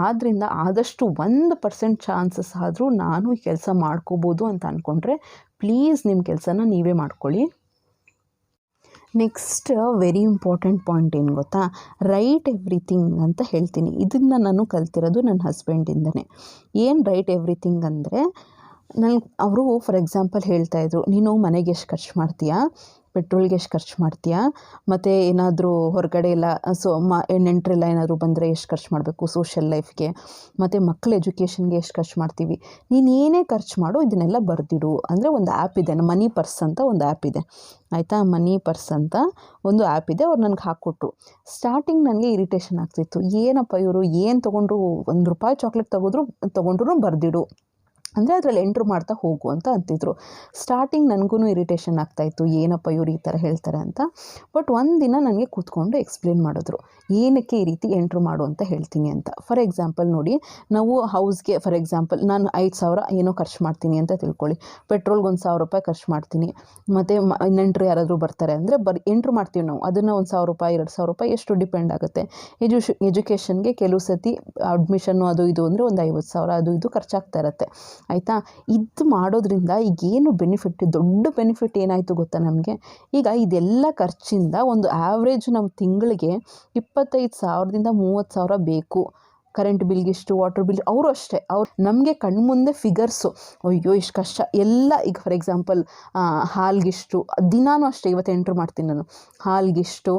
ಆದ್ದರಿಂದ ಆದಷ್ಟು ಒಂದು ಪರ್ಸೆಂಟ್ ಚಾನ್ಸಸ್ ಆದರೂ ನಾನು ಕೆಲಸ ಮಾಡ್ಕೋಬೋದು ಅಂತ ಅಂದ್ಕೊಂಡ್ರೆ ಪ್ಲೀಸ್ ನಿಮ್ಮ ಕೆಲಸನ ನೀವೇ ಮಾಡ್ಕೊಳ್ಳಿ. ನೆಕ್ಸ್ಟ್ ವೆರಿ ಇಂಪಾರ್ಟೆಂಟ್ ಪಾಯಿಂಟ್ ಏನು ಗೊತ್ತಾ? ರೈಟ್ ಎವ್ರಿಥಿಂಗ್ ಅಂತ ಹೇಳ್ತೀನಿ. ಇದನ್ನು ನಾನು ಕಲ್ತಿರೋದು ನನ್ನ ಹಸ್ಬೆಂಡಿಂದನೇ ಏನು ರೈಟ್ ಎವ್ರಿಥಿಂಗ್ ಅಂದರೆ, ನನಗೆ ಅವರು ಫಾರ್ ಎಕ್ಸಾಂಪಲ್ ಹೇಳ್ತಾಯಿದ್ರು ನೀನು ಮನೆಗೆ ಎಷ್ಟು ಖರ್ಚು ಮಾಡ್ತೀಯಾ? ಪೆಟ್ರೋಲ್ಗೆ ಎಷ್ಟು ಖರ್ಚು ಮಾಡ್ತೀಯಾ? ಮತ್ತು ಏನಾದರೂ ಹೊರಗಡೆ ಎಲ್ಲ ಸೊ, ಮ ನೆಂಟರೆಲ್ಲ ಏನಾದರೂ ಬಂದರೆ ಎಷ್ಟು ಖರ್ಚು ಮಾಡಬೇಕು ಸೋಷಿಯಲ್ ಲೈಫ್ಗೆ ಮತ್ತು ಮಕ್ಕಳ ಎಜುಕೇಷನ್ಗೆ ಎಷ್ಟು ಖರ್ಚು ಮಾಡ್ತೀವಿ? ನೀನು ಏನೇ ಖರ್ಚು ಮಾಡು, ಇದನ್ನೆಲ್ಲ ಬರೆದಿಡು. ಅಂದರೆ ಒಂದು ಆ್ಯಪ್ ಇದೆ ಮನಿ ಪರ್ಸ್ ಅಂತ ಒಂದು ಆ್ಯಪ್ ಇದೆ. ಆಯಿತಾ? ಮನಿ ಪರ್ಸ್ ಅಂತ ಒಂದು ಆ್ಯಪ್ ಇದೆ, ಅವ್ರು ನನಗೆ ಹಾಕ್ಕೊಟ್ರು ಸ್ಟಾರ್ಟಿಂಗ್ ನನಗೆ ಇರಿಟೇಷನ್ ಆಗ್ತಿತ್ತು. ಏನಪ್ಪ ಇವರು, ಏನು ತೊಗೊಂಡ್ರು, ಒಂದು ರೂಪಾಯಿ ಚಾಕ್ಲೇಟ್ ತೊಗೊಂಡ್ರು ತೊಗೊಂಡ್ರು ಬರೆದಿಡು. ಅಂದರೆ ಅದರಲ್ಲಿ ಎಂಟ್ರು ಮಾಡ್ತಾ ಹೋಗು ಅಂತ ಅಂತಿದ್ರು. ಸ್ಟಾರ್ಟಿಂಗ್ ನನಗೂ ಇರಿಟೇಷನ್ ಆಗ್ತಾಯಿತ್ತು ಏನಪ್ಪ ಇವ್ರು ಈ ಥರ ಹೇಳ್ತಾರೆ ಅಂತ. ಬಟ್ ಒಂದು ದಿನ ನನಗೆ ಕೂತ್ಕೊಂಡು ಎಕ್ಸ್ಪ್ಲೇನ್ ಮಾಡಿದ್ರು, ಏನಕ್ಕೆ ಈ ರೀತಿ ಎಂಟ್ರು ಮಾಡು ಅಂತ ಹೇಳ್ತೀನಿ ಅಂತ. ಫಾರ್ ಎಕ್ಸಾಂಪಲ್ ನೋಡಿ, ನಾವು ಹೌಸ್ಗೆ ಫಾರ್ ಎಕ್ಸಾಂಪಲ್ ನಾನು ಐದು ಸಾವಿರ ಏನೋ ಖರ್ಚು ಮಾಡ್ತೀನಿ ಅಂತ ತಿಳ್ಕೊಳ್ಳಿ. ಪೆಟ್ರೋಲ್ಗೆ ಒಂದು ಸಾವಿರ ರೂಪಾಯಿ ಖರ್ಚು ಮಾಡ್ತೀನಿ. ಮತ್ತು ನೆಂಟರು ಯಾರಾದರೂ ಬರ್ತಾರೆ ಅಂದರೆ ಬರ್, ಎಂಟ್ರು ಮಾಡ್ತೀವಿ ನಾವು. ಅದನ್ನು ಒಂದು ಸಾವಿರ ರೂಪಾಯಿ, ಎರಡು ಸಾವಿರ ರೂಪಾಯಿ ಎಷ್ಟು ಡಿಪೆಂಡ್ ಆಗುತ್ತೆ. ಎಜುಷ್ ಎಜುಕೇಷನ್ಗೆ ಕೆಲವು ಸತಿ ಅಡ್ಮಿಷನ್ನು ಅದು ಇದು ಅಂದರೆ ಒಂದು ಐವತ್ತು ಸಾವಿರ, ಅದು ಇದು ಖರ್ಚಾಗ್ತಾ ಇರುತ್ತೆ. ಆಯಿತಾ? ಇದು ಮಾಡೋದ್ರಿಂದ ಈಗ ಏನು ಬೆನಿಫಿಟ್ ದೊಡ್ಡ ಬೆನಿಫಿಟ್ ಏನಾಯಿತು ಗೊತ್ತಾ ನಮಗೆ? ಈಗ ಇದೆಲ್ಲ ಖರ್ಚಿಂದ ಒಂದು ಆ್ಯಾವ್ರೇಜ್ ನಮ್ಮ ತಿಂಗಳಿಗೆ ಇಪ್ಪತ್ತೈದು ಸಾವಿರದಿಂದ ಮೂವತ್ತು ಸಾವಿರ ಬೇಕು. ಕರೆಂಟ್ ಬಿಲ್ಗಿಷ್ಟು ವಾಟರ್ ಬಿಲ್ ಅವರು ಅಷ್ಟೇ. ಅವ್ರು ನಮಗೆ ಕಣ್ಮುಂದೆ ಫಿಗರ್ಸು ಅಯ್ಯೋ, ಇಷ್ಟು ಕಷ್ಟ. ಎಲ್ಲ ಈಗ ಫಾರ್ ಎಕ್ಸಾಂಪಲ್ ಹಾಲ್ಗಿಷ್ಟು ದಿನಾನೂ ಅಷ್ಟೇ ಇವತ್ತು ಎಂಟ್ರ್ ಮಾಡ್ತೀನಿ ನಾನು. ಹಾಲ್ಗಿಷ್ಟು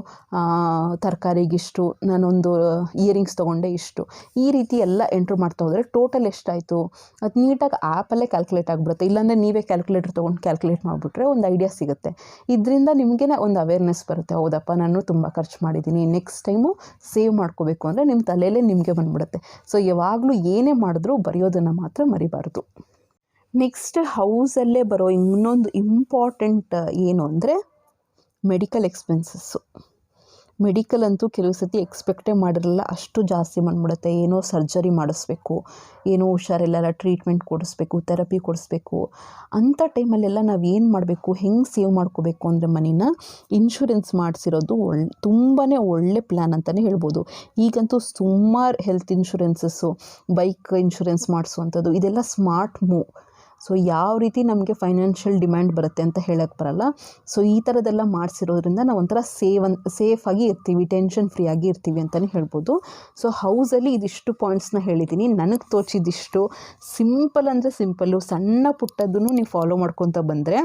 ತರಕಾರಿಗಿಷ್ಟು ನಾನೊಂದು ಇಯರಿಂಗ್ಸ್ ತೊಗೊಂಡೆ ಇಷ್ಟು. ಈ ರೀತಿ ಎಲ್ಲ ಎಂಟ್ರ್ ಮಾಡ್ತಾ ಹೋದರೆ ಟೋಟಲ್ ಎಷ್ಟಾಯಿತು? ಅದು ನೀಟಾಗಿ ಆ್ಯಪಲ್ಲೇ ಕ್ಯಾಲ್ಕುಲೇಟ್ ಆಗಿಬಿಡುತ್ತೆ. ಇಲ್ಲಾಂದರೆ ನೀವೇ ಕ್ಯಾಲ್ಕುಲೇಟರ್ ತೊಗೊಂಡು ಕ್ಯಾಲ್ಕುಲೇಟ್ ಮಾಡಿಬಿಟ್ರೆ ಒಂದು ಐಡಿಯಾ ಸಿಗುತ್ತೆ. ಇದರಿಂದ ನಿಮಗೇನೆ ಒಂದು ಅವೇರ್ನೆಸ್ ಬರುತ್ತೆ. ಹೌದಪ್ಪ, ನಾನು ತುಂಬ ಖರ್ಚು ಮಾಡಿದ್ದೀನಿ. ನೆಕ್ಸ್ಟ್ ಟೈಮು ಸೇವ್ ಮಾಡ್ಕೋಬೇಕು ಅಂದರೆ ನಿಮ್ಮ ತಲೆಯಲ್ಲೇ ನಿಮಗೆ ಬಂದ್ಬಿಡುತ್ತೆ. ಸೊ ಯಾವಾಗಲೂ ಏನೇ ಮಾಡಿದ್ರೂ ಬರೆಯೋದನ್ನು ಮಾತ್ರ ಮರಿಬಾರ್ದು. ನೆಕ್ಸ್ಟ್ ಹೌಸಲ್ಲೇ ಬರೋ ಇನ್ನೊಂದು ಇಂಪಾರ್ಟೆಂಟ್ ಏನು ಅಂದರೆ ಮೆಡಿಕಲ್ ಎಕ್ಸ್ಪೆನ್ಸಸ್ಸು ಮೆಡಿಕಲ್ ಅಂತೂ ಕೆಲವು ಸತಿ ಎಕ್ಸ್ಪೆಕ್ಟೇ ಮಾಡಿರಲ್ಲ ಅಷ್ಟು ಜಾಸ್ತಿ ಬಂದ್ಬಿಡುತ್ತೆ ಏನೋ ಸರ್ಜರಿ ಮಾಡಿಸ್ಬೇಕು. ಏನೋ ಹುಷಾರಿಲ್ಲ ಟ್ರೀಟ್ಮೆಂಟ್ ಕೊಡಿಸ್ಬೇಕು, ಥೆರಪಿ ಕೊಡಿಸ್ಬೇಕು. ಅಂಥ ಟೈಮಲ್ಲೆಲ್ಲ ನಾವು ಏನು ಮಾಡಬೇಕು? ಹೆಂಗೆ ಸೇವ್ ಮಾಡ್ಕೋಬೇಕು ಅಂದರೆ ಮನಿನ? ಇನ್ಶೂರೆನ್ಸ್ ಮಾಡಿಸಿರೋದು ಒಳ್ಳೆ ತುಂಬಾ ಒಳ್ಳೆ ಪ್ಲ್ಯಾನ್ ಅಂತಲೇ ಹೇಳ್ಬೋದು. ಈಗಂತೂ ಸುಮಾರು ಹೆಲ್ತ್ ಇನ್ಶೂರೆನ್ಸಸ್ಸು, ಬೈಕ್ ಇನ್ಶೂರೆನ್ಸ್ ಮಾಡಿಸುವಂಥದ್ದು, ಇದೆಲ್ಲ ಸ್ಮಾರ್ಟ್ ಮೂವ್ ಸೊ ಯಾವ ರೀತಿ ನಮಗೆ ಫೈನಾನ್ಷಿಯಲ್ ಡಿಮ್ಯಾಂಡ್ ಬರುತ್ತೆ ಅಂತ ಹೇಳಕ್ಕೆ ಬರಲ್ಲ. ಸೊ ಈ ಥರದ್ದೆಲ್ಲ ಮಾಡಿಸಿರೋದ್ರಿಂದ ನಾವು ಒಂಥರ ಸೇವ್ ಅನ್ ಸೇಫಾಗಿ ಇರ್ತೀವಿ ಟೆನ್ಷನ್ ಫ್ರೀ ಆಗಿ ಇರ್ತೀವಿ ಅಂತಲೇ ಹೇಳ್ಬೋದು. ಸೊ ಹೌಸಲ್ಲಿ ಇದಿಷ್ಟು ಪಾಯಿಂಟ್ಸ್ನ ಹೇಳಿದ್ದೀನಿ ನನಗೆ ತೋಚಿದ್ದಿಷ್ಟು ಸಿಂಪಲ್ ಅಂದರೆ ಸಿಂಪಲ್ಲು ಸಣ್ಣ ಪುಟ್ಟದ್ದನ್ನು ನೀವು ಫಾಲೋ ಮಾಡ್ಕೊತ ಬಂದರೆ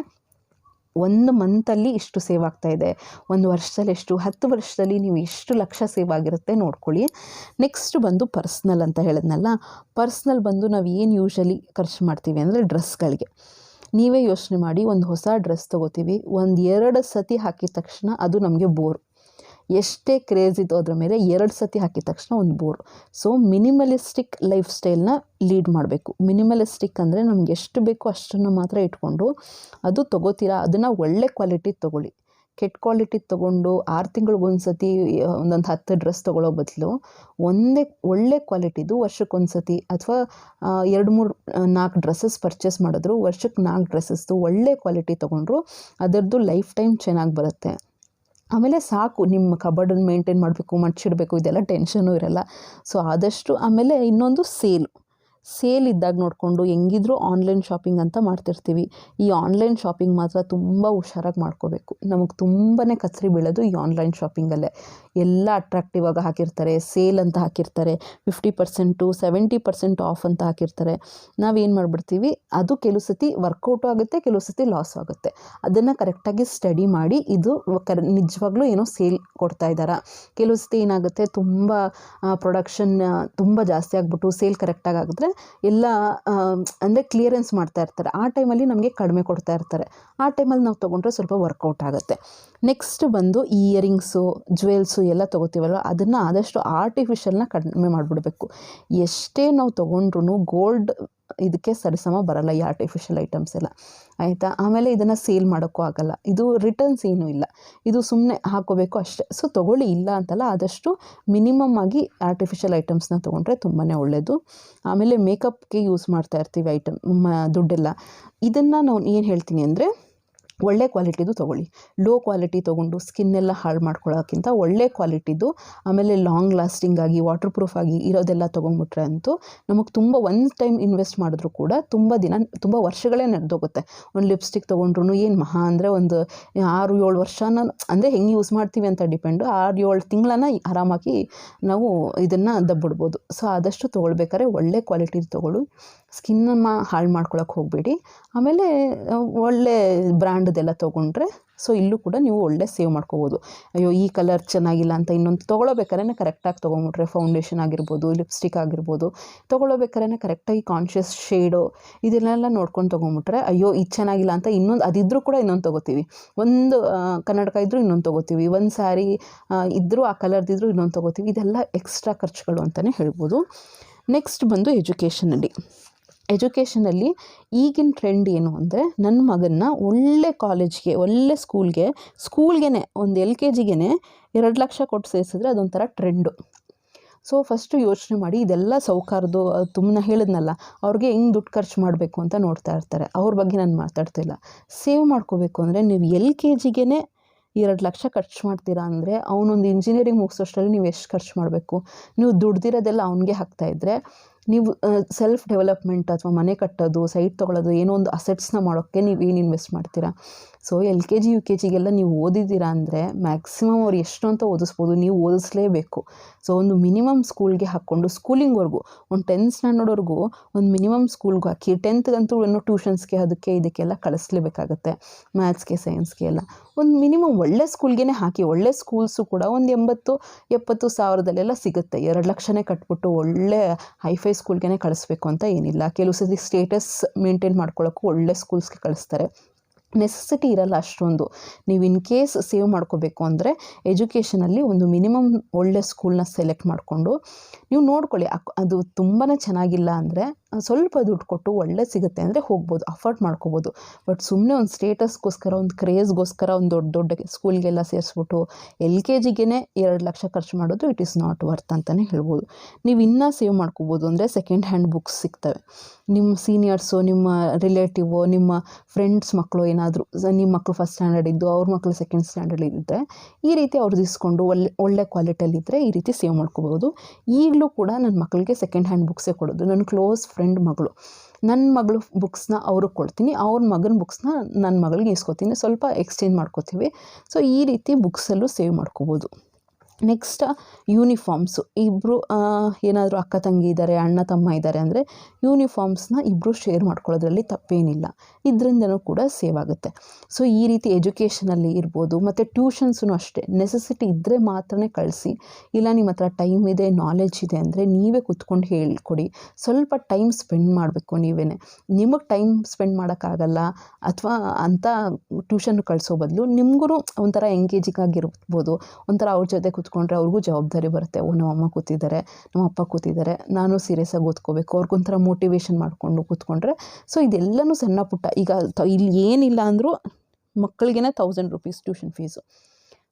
ಒಂದು ಮಂತಲ್ಲಿ ಇಷ್ಟು ಸೇವ್ ಆಗ್ತಾ ಇದೆ. ಒಂದು ವರ್ಷದಲ್ಲಿ ಎಷ್ಟು, ಹತ್ತು ವರ್ಷದಲ್ಲಿ ನೀವು ಎಷ್ಟು ಲಕ್ಷ ಸೇವ್ ಆಗಿರುತ್ತೆ ನೋಡ್ಕೊಳ್ಳಿ. ನೆಕ್ಸ್ಟ್ ಬಂದು ಪರ್ಸ್ನಲ್ ಅಂತ ಹೇಳಿದ್ನಲ್ಲ ಪರ್ಸ್ನಲ್ ಬಂದು ನಾವು ಏನು ಯೂಶಲಿ ಖರ್ಚು ಮಾಡ್ತೀವಿ ಅಂದರೆ ಡ್ರೆಸ್ಗಳಿಗೆ ನೀವೇ ಯೋಚನೆ ಮಾಡಿ, ಒಂದು ಹೊಸ ಡ್ರೆಸ್ ತೊಗೋತೀವಿ, ಒಂದು ಎರಡು ಸತಿ ಹಾಕಿದ ತಕ್ಷಣ ಅದು ನಮಗೆ ಬೋರ್ ಎಷ್ಟೇ ಕ್ರೇಜ್ ಇತ್ತು ಅದ್ರ ಮೇಲೆ ಎರಡು ಸತಿ ಹಾಕಿದ ತಕ್ಷಣ ಒಂದು ಬೋರ್ ಸೊ ಮಿನಿಮಲಿಸ್ಟಿಕ್ ಲೈಫ್ ಸ್ಟೈಲ್ನ ಲೀಡ್ ಮಾಡಬೇಕು. ಮಿನಿಮಲಿಸ್ಟಿಕ್ ಅಂದರೆ ನಮ್ಗೆ ಎಷ್ಟು ಬೇಕೋ ಅಷ್ಟನ್ನು ಮಾತ್ರ ಇಟ್ಕೊಂಡು ಅದು ತೊಗೋತೀರಾ? ಅದನ್ನು ಒಳ್ಳೆ ಕ್ವಾಲಿಟಿ ತೊಗೊಳ್ಳಿ. ಕೆಟ್ಟ ಕ್ವಾಲಿಟಿ ತೊಗೊಂಡು ಆರು ತಿಂಗಳಿಗೊಂದು ಸತಿ ಒಂದೊಂದು ಹತ್ತು ಡ್ರೆಸ್ ತೊಗೊಳ್ಳೋ ಬದಲು ಒಂದೇ, ಒಳ್ಳೆ ಕ್ವಾಲಿಟಿದು ವರ್ಷಕ್ಕೊಂದು ಸತಿ ಅಥವಾ ಎರಡು ಮೂರು ನಾಲ್ಕು ಡ್ರೆಸ್ಸಸ್ ಪರ್ಚೇಸ್ ಮಾಡಿದ್ರು ವರ್ಷಕ್ಕೆ ನಾಲ್ಕು ಡ್ರೆಸ್ಸಸ್ದು ಒಳ್ಳೆ ಕ್ವಾಲಿಟಿ ತೊಗೊಂಡ್ರು ಅದರದ್ದು ಲೈಫ್ ಟೈಮ್ ಚೆನ್ನಾಗಿ ಬರುತ್ತೆ. ಆಮೇಲೆ ಸಾಕು, ನಿಮ್ಮ ಕಬರ್ಡನ್ನು ಮೇಂಟೈನ್ ಮಾಡಬೇಕು, ಮಡ್ಚಿಡಬೇಕು, ಇದೆಲ್ಲ ಟೆನ್ಷನು ಇರಲ್ಲ. ಸೊ ಆದಷ್ಟು ಆಮೇಲೆ ಇನ್ನೊಂದು ಸೇಲು ಸೇಲ್ ಇದ್ದಾಗ ನೋಡಿಕೊಂಡು ಹೆಂಗಿದ್ರೂ ಆನ್ಲೈನ್ ಶಾಪಿಂಗ್ ಅಂತ ಮಾಡ್ತಿರ್ತೀವಿ. ಈ ಆನ್ಲೈನ್ ಶಾಪಿಂಗ್ ಮಾತ್ರ ತುಂಬ ಹುಷಾರಾಗಿ ಮಾಡ್ಕೋಬೇಕು. ನಮಗೆ ತುಂಬಾ ಕಚರಿ ಬೀಳೋದು ಈ ಆನ್ಲೈನ್ ಶಾಪಿಂಗಲ್ಲೇ ಎಲ್ಲ ಅಟ್ರಾಕ್ಟಿವ್ ಆಗಿ ಹಾಕಿರ್ತಾರೆ, ಸೇಲ್ ಅಂತ ಹಾಕಿರ್ತಾರೆ fifty percent seventy percent off ಅಂತ ಹಾಕಿರ್ತಾರೆ. ನಾವೇನು ಮಾಡಿಬಿಡ್ತೀವಿ? ಅದು ಕೆಲವು ಸತಿ ವರ್ಕೌಟು ಆಗುತ್ತೆ, ಕೆಲವು ಸತಿ ಲಾಸ್ ಆಗುತ್ತೆ. ಅದನ್ನು ಕರೆಕ್ಟಾಗಿ ಸ್ಟಡಿ ಮಾಡಿ ಇದು ಕರೆ, ನಿಜವಾಗ್ಲೂ ಏನೋ ಸೇಲ್ ಕೊಡ್ತಾ ಇದ್ದಾರಾ ಕೆಲವು ಸತಿ ಏನಾಗುತ್ತೆ? ತುಂಬ ಪ್ರೊಡಕ್ಷನ್ ತುಂಬ ಜಾಸ್ತಿ ಆಗಿಬಿಟ್ಟು ಸೇಲ್ ಕರೆಕ್ಟಾಗಿ ಆಗಿದ್ರೆ ಎಲ್ಲ ಅಂದರೆ ಕ್ಲಿಯರೆನ್ಸ್ ಮಾಡ್ತಾ ಇರ್ತಾರೆ. ಆ ಟೈಮಲ್ಲಿ ನಮಗೆ ಕಡಿಮೆ ಕೊಡ್ತಾ ಇರ್ತಾರೆ. ಆ ಟೈಮಲ್ಲಿ ನಾವು ತೊಗೊಂಡ್ರೆ ಸ್ವಲ್ಪ ವರ್ಕೌಟ್ ಆಗುತ್ತೆ. ನೆಕ್ಸ್ಟ್ ಬಂದು ಇಯರಿಂಗ್ಸು ಜ್ಯುವೆಲ್ಸು ಎಲ್ಲ ತೊಗೋತೀವಲ್ವ? ಅದನ್ನು ಆದಷ್ಟು ಆರ್ಟಿಫಿಷಿಯಲ್ನ ಕಡಿಮೆ ಮಾಡಿಬಿಡ್ಬೇಕು. ಎಷ್ಟೇ ನಾವು ತೊಗೊಂಡ್ರು ಗೋಲ್ಡ್ ಇದಕ್ಕೆ ಸರಿಸಮ ಬರಲ್ಲ ಈ ಆರ್ಟಿಫಿಷಿಯಲ್ ಐಟಮ್ಸ್ ಎಲ್ಲ, ಆಯಿತಾ? ಆಮೇಲೆ ಇದನ್ನು ಸೇಲ್ ಮಾಡೋಕ್ಕೂ ಆಗಲ್ಲ. ಇದು ರಿಟರ್ನ್ಸ್ ಏನೂ ಇಲ್ಲ. ಇದು ಸುಮ್ಮನೆ ಹಾಕೋಬೇಕು ಅಷ್ಟೇ. ಸೊ ತೊಗೊಳ್ಳಿ, ಇಲ್ಲ ಅಂತಲ್ಲ, ಆದಷ್ಟು ಮಿನಿಮಮ್ ಆಗಿ ಆರ್ಟಿಫಿಷಿಯಲ್ ಐಟಮ್ಸ್ನ ತೊಗೊಂಡ್ರೆ ತುಂಬಾ ಒಳ್ಳೆಯದು ಆಮೇಲೆ ಮೇಕಪ್ಗೆ ಯೂಸ್ ಮಾಡ್ತಾ ಇರ್ತೀವಿ ಐಟಮ್ ದುಡ್ಡೆಲ್ಲ. ಇದನ್ನು ನಾವು ಏನು ಹೇಳ್ತೀನಿ ಅಂದರೆ ಒಳ್ಳೆ ಕ್ವಾಲಿಟಿದು ತೊಗೊಳ್ಳಿ. ಲೋ ಕ್ವಾಲಿಟಿ ತೊಗೊಂಡು ಸ್ಕಿನ್ನೆಲ್ಲ ಹಾಳು ಮಾಡ್ಕೊಳ್ಳೋಕ್ಕಿಂತ ಒಳ್ಳೆ ಕ್ವಾಲಿಟಿದು, ಆಮೇಲೆ ಲಾಂಗ್ ಲಾಸ್ಟಿಂಗ್ ಆಗಿ ವಾಟರ್ ಪ್ರೂಫ್ ಆಗಿ ಇರೋದೆಲ್ಲ ತೊಗೊಂಡ್ಬಿಟ್ರೆ ಅಂತೂ ನಮಗೆ ತುಂಬ ಒಂದು ಟೈಮ್ ಇನ್ವೆಸ್ಟ್ ಮಾಡಿದ್ರು ಕೂಡ ತುಂಬ ದಿನ, ತುಂಬ ವರ್ಷಗಳೇ ನಡೆದೋಗುತ್ತೆ. ಒಂದು ಲಿಪ್ಸ್ಟಿಕ್ ತೊಗೊಂಡ್ರು ಏನು ಮಹಾ ಅಂದರೆ ಒಂದು ಆರು ಏಳು ವರ್ಷನ, ಅಂದರೆ ಹೆಂಗೆ ಯೂಸ್ ಮಾಡ್ತೀವಿ ಅಂತ ಡಿಪೆಂಡು ಆರು ಏಳು ತಿಂಗಳನ್ನ ಆರಾಮಾಗಿ ನಾವು ಇದನ್ನು ದಬ್ಬಿಡ್ಬೋದು ಸೊ ಆದಷ್ಟು ತೊಗೊಳ್ಬೇಕಾದ್ರೆ ಒಳ್ಳೆ ಕ್ವಾಲಿಟಿದು ತೊಗೊಳ್ಳಿ. ಸ್ಕಿನ್ನನ್ನು ಹಾಳು ಮಾಡ್ಕೊಳಕ್ಕೆ ಹೋಗಬೇಡಿ. ಆಮೇಲೆ ಒಳ್ಳೆ ಬ್ರ್ಯಾಂಡ್ದೆಲ್ಲ ತೊಗೊಂಡ್ರೆ, ಸೊ ಇಲ್ಲೂ ಕೂಡ ನೀವು ಒಳ್ಳೆ ಸೇವ್ ಮಾಡ್ಕೋಬೋದು. ಅಯ್ಯೋ, ಈ ಕಲರ್ ಚೆನ್ನಾಗಿಲ್ಲ ಅಂತ ಇನ್ನೊಂದು ತೊಗೊಳ್ಬೇಕಾದ್ರೆ ಕರೆಕ್ಟಾಗಿ ತೊಗೊಂಬಿಟ್ರೆ ಫೌಂಡೇಶನ್ ಆಗಿರ್ಬೋದು, ಲಿಪ್ಸ್ಟಿಕ್ ಆಗಿರ್ಬೋದು ತೊಗೊಳ್ಬೇಕಾದ್ರೆ ಕರೆಕ್ಟಾಗಿ ಕಾನ್ಷಿಯಸ್ ಶೇಡು ಇದನ್ನೆಲ್ಲ ನೋಡ್ಕೊಂಡು ತೊಗೊಂಬಿಟ್ರೆ, ಅಯ್ಯೋ, ಇದು ಚೆನ್ನಾಗಿಲ್ಲ ಅಂತ ಇನ್ನೊಂದು ಅದಿದ್ದರೂ ಕೂಡ ಇನ್ನೊಂದು ತೊಗೋತೀವಿ. ಒಂದು ಕನ್ನಡಕ ಇದ್ದರೂ ಇನ್ನೊಂದು ತೊಗೋತೀವಿ. ಒಂದು ಸ್ಯಾರಿ ಇದ್ದರೂ ಆ ಕಲರ್ದಿದ್ದರೂ ಇನ್ನೊಂದು ತೊಗೋತೀವಿ. ಇದೆಲ್ಲ ಎಕ್ಸ್ಟ್ರಾ ಖರ್ಚುಗಳು ಅಂತಲೇ ಹೇಳ್ಬೋದು. ನೆಕ್ಸ್ಟ್ ಬಂದು ಎಜುಕೇಷನಲ್ಲಿ. ಎಜುಕೇಷನಲ್ಲಿ ಈಗಿನ ಟ್ರೆಂಡ್ ಏನು ಅಂದರೆ ನನ್ನ ಮಗನ್ನ ಒಳ್ಳೆ ಕಾಲೇಜ್ಗೆ ಒಳ್ಳೆ ಸ್ಕೂಲ್ಗೆ ಸ್ಕೂಲ್ಗೆ ಒಂದು ಎಲ್ ಕೆ ಜಿಗೆ ಎರಡು ಲಕ್ಷ ಕೊಟ್ಟು ಸೇರಿಸಿದ್ರೆ ಅದೊಂಥರ ಟ್ರೆಂಡು ಸೊ ಫಸ್ಟು ಯೋಚನೆ ಮಾಡಿ ಇದೆಲ್ಲ ಸೌಕಾರ್ದು ತುಂಬ ಹೇಳಿದ್ನಲ್ಲ, ಅವ್ರಿಗೆ ಹೆಂಗೆ ದುಡ್ಡು ಖರ್ಚು ಮಾಡಬೇಕು ಅಂತ ನೋಡ್ತಾ ಇರ್ತಾರೆ. ಅವ್ರ ಬಗ್ಗೆ ನಾನು ಮಾತಾಡ್ತಿಲ್ಲ. ಸೇವ್ ಮಾಡ್ಕೋಬೇಕು ಅಂದರೆ ನೀವು ಎಲ್ ಕೆ ಜಿಗೆ ಎರಡು ಲಕ್ಷ ಖರ್ಚು ಮಾಡ್ತೀರಾ ಅಂದರೆ ಅವನೊಂದು ಇಂಜಿನಿಯರಿಂಗ್ ಮುಗಿಸೋಷ್ಟರಲ್ಲಿ ನೀವು ಎಷ್ಟು ಖರ್ಚು ಮಾಡಬೇಕು? ನೀವು ದುಡ್ದಿರೋದೆಲ್ಲ ಅವನಿಗೆ ಹಾಕ್ತಾಯಿದ್ರೆ ನೀವು ಸೆಲ್ಫ್ ಡೆವಲಪ್ಮೆಂಟ್ ಅಥವಾ ಮನೆ ಕಟ್ಟೋದು ಸೈಟ್ ತೊಗೊಳ್ಳೋದು ಏನೋ ಒಂದು ಅಸೆಟ್ಸ್ನ ಮಾಡೋಕ್ಕೆ ನೀವು ಏನು ಇನ್ವೆಸ್ಟ್ ಮಾಡ್ತೀರಾ? So L K G U K ಜಿಗೆಲ್ಲ ನೀವು ಓದಿದ್ದೀರಾ ಅಂದರೆ ಮ್ಯಾಕ್ಸಿಮಮ್ ಅವ್ರು ಎಷ್ಟು ಅಂತ ಓದಿಸ್ಬೋದು, ನೀವು ಓದಿಸ್ಲೇಬೇಕು. ಸೊ ಒಂದು ಮಿನಿಮಮ್ ಸ್ಕೂಲ್ಗೆ ಹಾಕ್ಕೊಂಡು ಸ್ಕೂಲಿಂಗ್ವರೆಗೂ ಒಂದು ಟೆಂತ್ ಸ್ಟ್ಯಾಂಡರ್ಡ್ವರೆಗೂ ಒಂದು ಮಿನಿಮಮ್ ಸ್ಕೂಲ್ಗೂ ಹಾಕಿ ಟೆಂತ್ಗಂತೂ ಏನೋ ಟ್ಯೂಷನ್ಸ್ಗೆ ಅದಕ್ಕೆ ಇದಕ್ಕೆಲ್ಲ ಕಳಿಸ್ಲೇಬೇಕಾಗತ್ತೆ ಮ್ಯಾಥ್ಸ್ಗೆ ಸೈನ್ಸ್ಗೆ ಎಲ್ಲ. ಒಂದು ಮಿನಿಮಮ್ ಒಳ್ಳೆ ಸ್ಕೂಲ್ಗೆ ಹಾಕಿ, ಒಳ್ಳೆ ಸ್ಕೂಲ್ಸು ಕೂಡ ಒಂದು ಎಂಬತ್ತು, ಎಪ್ಪತ್ತು ಸಾವಿರದಲ್ಲೆಲ್ಲ ಸಿಗುತ್ತೆ. ಎರಡು ಲಕ್ಷನೇ ಕಟ್ಬಿಟ್ಟು ಒಳ್ಳೆ ಹೈಫೈ ಸ್ಕೂಲ್ಗೆ ಕಳಿಸ್ಬೇಕು ಅಂತ ಏನಿಲ್ಲ. ಕೆಲವು ಸತಿ ಸ್ಟೇಟಸ್ ಮೇಂಟೈನ್ ಮಾಡ್ಕೊಳ್ಳೋಕ್ಕೂ ಒಳ್ಳೆ ಸ್ಕೂಲ್ಸ್ಗೆ ಕಳಿಸ್ತಾರೆ. ನೆಸೆಸಿಟಿ ಇರಲ್ಲ ಅಷ್ಟೊಂದು. ನೀವು ಇನ್ ಕೇಸ್ ಸೇವ್ ಮಾಡ್ಕೋಬೇಕು ಅಂದರೆ ಎಜುಕೇಷನಲ್ಲಿ ಒಂದು ಮಿನಿಮಮ್ ಒಳ್ಳೆ ಸ್ಕೂಲ್ನ ಸೆಲೆಕ್ಟ್ ಮಾಡಿಕೊಂಡು, ನೀವು ನೋಡ್ಕೊಳ್ಳಿ. ಅದು ತುಂಬಾ ಚೆನ್ನಾಗಿಲ್ಲ ಅಂದರೆ ಸ್ವಲ್ಪ ದುಡ್ಡು ಕೊಟ್ಟು ಒಳ್ಳೆ ಸಿಗುತ್ತೆ ಅಂದರೆ ಹೋಗ್ಬೋದು ಅಫರ್ಟ್ ಮಾಡ್ಕೋಬೋದು. ಬಟ್ ಸುಮ್ಮನೆ ಒಂದು ಸ್ಟೇಟಸ್ಗೋಸ್ಕರ ಒಂದು ಕ್ರೇಜ್ಗೋಸ್ಕರ ಒಂದು ದೊಡ್ಡ ದೊಡ್ಡ ಸ್ಕೂಲ್ಗೆಲ್ಲ ಸೇರಿಸ್ಬಿಟ್ಟು ಎಲ್ ಕೆ ಜಿಗೆ ಎರಡು ಲಕ್ಷ ಖರ್ಚು ಮಾಡೋದು ಇಟ್ ಈಸ್ ನಾಟ್ ವರ್ತ್ ಅಂತಲೇ ಹೇಳ್ಬೋದು. ನೀವು ಇನ್ನೂ ಸೇವ್ ಮಾಡ್ಕೋಬೋದು ಅಂದರೆ ಸೆಕೆಂಡ್ ಹ್ಯಾಂಡ್ ಬುಕ್ಸ್ ಸಿಗ್ತವೆ. ನಿಮ್ಮ ಸೀನಿಯರ್ಸು ನಿಮ್ಮ ರಿಲೇಟಿವು ನಿಮ್ಮ ಫ್ರೆಂಡ್ಸ್ ಮಕ್ಕಳು ಏನಾದರೂ ನಿಮ್ಮ ಮಕ್ಕಳು ಫಸ್ಟ್ ಸ್ಟ್ಯಾಂಡರ್ಡ್ ಇದ್ದು, ಅವ್ರ ಮಕ್ಕಳು ಸೆಕೆಂಡ್ ಸ್ಟ್ಯಾಂಡರ್ಡ್ ಇದ್ದರೆ ಈ ರೀತಿ ಅವ್ರದ್ದು ಇಸ್ಕೊಂಡು ಒಳ್ಳೆ ಒಳ್ಳೆ ಕ್ವಾಲಿಟಿಯಲ್ಲಿದ್ದರೆ ಈ ರೀತಿ ಸೇವ್ ಮಾಡ್ಕೋಬೋದು. ಈಗಲೂ ಕೂಡ ನನ್ನ ಮಕ್ಕಳಿಗೆ ಸೆಕೆಂಡ್ ಹ್ಯಾಂಡ್ ಬುಕ್ಸೇ ಕೊಡೋದು. ನನ್ನ ಕ್ಲೋಸ್ ಫ್ರೆಂಡ್ ಮಗಳು. ನನ್ನ ಮಗಳು ಬುಕ್ಸ್ನ ಅವ್ರಿಗೆ ಕೊಡ್ತೀನಿ, ಅವ್ರ ಮಗನ ಬುಕ್ಸ್ನ ನನ್ನ ಮಗಳಿಗೆ ಇಸ್ಕೊತೀನಿ, ಸ್ವಲ್ಪ ಎಕ್ಸ್ಚೇಂಜ್ ಮಾಡ್ಕೋತೀವಿ. ಸೊ ಈ ರೀತಿ ಬುಕ್ಸಲ್ಲೂ ಸೇವ್ ಮಾಡ್ಕೋಬೋದು. ನೆಕ್ಸ್ಟ್ ಯೂನಿಫಾರ್ಮ್ಸು ಇಬ್ಬರು ಏನಾದರೂ ಅಕ್ಕ ತಂಗಿ ಇದ್ದಾರೆ ಅಣ್ಣ ತಮ್ಮ ಇದ್ದಾರೆ ಅಂದರೆ ಯೂನಿಫಾರ್ಮ್ಸ್ನ ಇಬ್ಬರು ಶೇರ್ ಮಾಡ್ಕೊಳ್ಳೋದ್ರಲ್ಲಿ ತಪ್ಪೇನಿಲ್ಲ. ಇದರಿಂದನೂ ಕೂಡ ಸೇವ್ ಆಗುತ್ತೆ. ಸೊ ಈ ರೀತಿ ಎಜುಕೇಷನಲ್ಲಿ ಇರ್ಬೋದು, ಮತ್ತು ಟ್ಯೂಷನ್ಸೂ ಅಷ್ಟೇ. ನೆಸೆಸಿಟಿ ಇದ್ದರೆ ಮಾತ್ರನೇ ಕಳಿಸಿ. ಇಲ್ಲ, ನಿಮ್ಮ ಹತ್ರ ಟೈಮ್ ಇದೆ ನಾಲೆಜ್ ಇದೆ ಅಂದರೆ ನೀವೇ ಕುತ್ಕೊಂಡು ಹೇಳ್ಕೊಡಿ. ಸ್ವಲ್ಪ ಟೈಮ್ ಸ್ಪೆಂಡ್ ಮಾಡಬೇಕು ನೀವೇ ನಿಮಗೆ ಟೈಮ್ ಸ್ಪೆಂಡ್ ಮಾಡೋಕ್ಕಾಗಲ್ಲ, ಅಥವಾ ಅಂಥ ಟ್ಯೂಷನ್ ಕಳಿಸೋ ಬದಲು ನಿಮಗೂ ಒಂಥರ ಎಂಗೇಜಿಂಗ್ ಆಗಿರ್ಬೋದು. ಒಂಥರ ಅವ್ರ ಜೊತೆ ಕೂತ್ಕೊಂಡ್ರೆ ಅವ್ರಿಗೂ ಜವಾಬ್ದಾರಿ ಬರುತ್ತೆ. ಓ, ನಮ್ಮ ಅಮ್ಮ ಕೂತಿದ್ದಾರೆ, ನಮ್ಮ ಅಪ್ಪ ಕೂತಿದ್ದಾರೆ, ನಾನು ಸೀರಿಯಸ್ಸಾಗಿ ಓದ್ಕೋಬೇಕು. ಅವ್ರಿಗೊಂಥರ ಮೋಟಿವೇಶನ್ ಮಾಡಿಕೊಂಡು ಕೂತ್ಕೊಂಡ್ರೆ ಸೊ ಇದೆಲ್ಲನೂ ಸಣ್ಣ ಪುಟ್ಟ. ಈಗ ಇಲ್ಲಿ ಏನಿಲ್ಲ ಅಂದರೂ ಮಕ್ಕಳಿಗೆ thousand rupees tuition fees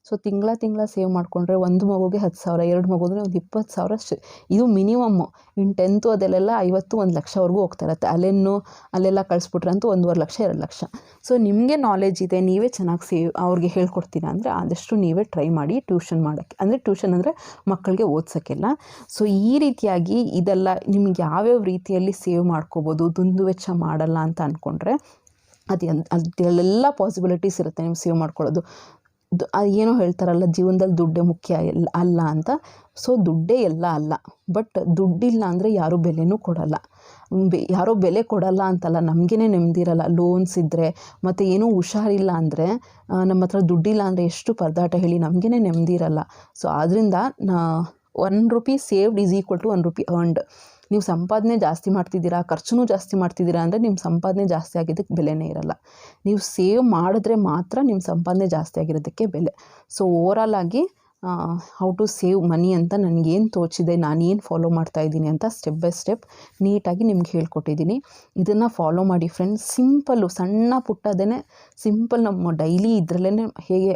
so ತಿಂಗಳ ತಿಂಗಳ ಸೇವ್ ಮಾಡಿಕೊಂಡ್ರೆ ಒಂದು ಮಗುಗೆ ಹತ್ತು ಸಾವಿರ, ಎರಡು ಮಗುದ್ರೆ ಒಂದು ಇಪ್ಪತ್ತು ಸಾವಿರ ಇದು ಮಿನಿಮಮ್ಮು ಇನ್ನು ಟೆಂತು ಅದೆಲ್ಲ ಐವತ್ತು ಒಂದು ಲಕ್ಷವರೆಗೂ ಹೋಗ್ತಾ ಇರುತ್ತೆ. ಅಲ್ಲೇನು ಅಲ್ಲೆಲ್ಲ ಕಳಿಸ್ಬಿಟ್ರಂತೂ ಒಂದೂವರೆ ಲಕ್ಷ, ಎರಡು ಲಕ್ಷ. ಸೊ ನಿಮಗೆ ನಾಲೆಜ್ ಇದೆ, ನೀವೇ ಚೆನ್ನಾಗಿ ಸೇವ್ ಅವ್ರಿಗೆ ಹೇಳ್ಕೊಡ್ತೀರಾ ಅಂದರೆ ಆದಷ್ಟು ನೀವೇ ಟ್ರೈ ಮಾಡಿ ಟ್ಯೂಷನ್ ಮಾಡೋಕ್ಕೆ. ಅಂದರೆ ಟ್ಯೂಷನ್ ಅಂದರೆ ಮಕ್ಕಳಿಗೆ ಓದ್ಸೋಕ್ಕೆಲ್ಲ ಸೊ ಈ ರೀತಿಯಾಗಿ ಇದೆಲ್ಲ ನಿಮ್ಗೆ ಯಾವ್ಯಾವ ರೀತಿಯಲ್ಲಿ ಸೇವ್ ಮಾಡ್ಕೋಬೋದು, ದುಂದು ವೆಚ್ಚ ಮಾಡಲ್ಲ ಅಂತ ಅಂದ್ಕೊಂಡ್ರೆ ಅದು ಅದೆಲ್ಲ ಪಾಸಿಬಿಲಿಟೀಸ್ ಇರುತ್ತೆ ನೀವು ಸೇವ್ ಮಾಡ್ಕೊಳ್ಳೋದು. ಏನೋ ಹೇಳ್ತಾರಲ್ಲ, ಜೀವನದಲ್ಲಿ ದುಡ್ಡೇ ಮುಖ್ಯ ಎಲ್ಲ ಅಲ್ಲ ಅಂತ. ಸೊ ದುಡ್ಡೇ ಎಲ್ಲ ಅಲ್ಲ. ಬಟ್ ದುಡ್ಡಿಲ್ಲ ಅಂದರೆ ಯಾರೂ ಬೆಲೆನೂ ಕೊಡಲ್ಲ. ಬೆ ಯಾರೋ ಬೆಲೆ ಕೊಡಲ್ಲ ಅಂತಲ್ಲ ನಮಗೇ ನೆಮ್ಮದಿರಲ್ಲ ಲೋನ್ಸ್ ಇದ್ದರೆ ಮತ್ತು ಏನೂ ಹುಷಾರಿಲ್ಲ ಅಂದರೆ ನಮ್ಮ ಹತ್ರ ದುಡ್ಡಿಲ್ಲ ಅಂದರೆ ಎಷ್ಟು ಪರದಾಟ ಹೇಳಿ ನಮಗೇ ನೆಮ್ಮದಿ ಇರಲ್ಲ. ಸೊ ಆದ್ದರಿಂದ ನಾ one rupee saved is equal to one rupee earned ನೀವು ಸಂಪಾದನೆ ಜಾಸ್ತಿ ಮಾಡ್ತಿದ್ದೀರಾ ಖರ್ಚು ಜಾಸ್ತಿ ಮಾಡ್ತಿದ್ದೀರಾ ಅಂದರೆ ನಿಮ್ಮ ಸಂಪಾದನೆ ಜಾಸ್ತಿ ಆಗಿದ್ದಕ್ಕೆ ಬೆಲೆನೇ ಇರಲ್ಲ. ನೀವು ಸೇವ್ ಮಾಡಿದ್ರೆ ಮಾತ್ರ ನಿಮ್ಮ ಸಂಪಾದನೆ ಜಾಸ್ತಿ ಆಗಿರೋದಕ್ಕೆ ಬೆಲೆ. ಸೊ ಓವರಾಲ್ ಆಗಿ ಹೌ ಟು ಸೇವ್ ಮನಿ ಅಂತ ನನಗೇನು ತೋಚಿದೆ, ನಾನೇನು ಫಾಲೋ ಮಾಡ್ತಾ ಇದ್ದೀನಿ ಅಂತ ಸ್ಟೆಪ್ ಬೈ ಸ್ಟೆಪ್ ನೀಟಾಗಿ ನಿಮ್ಗೆ ಹೇಳ್ಕೊಟ್ಟಿದ್ದೀನಿ. ಇದನ್ನು ಫಾಲೋ ಮಾಡಿ ಫ್ರೆಂಡ್ಸ್ ಸಿಂಪಲ್ಲು ಸಣ್ಣ ಪುಟ್ಟದೇ ಸಿಂಪಲ್ ನಮ್ಮ ಡೈಲಿ ಇದರಲ್ಲೇ ಹೇಗೆ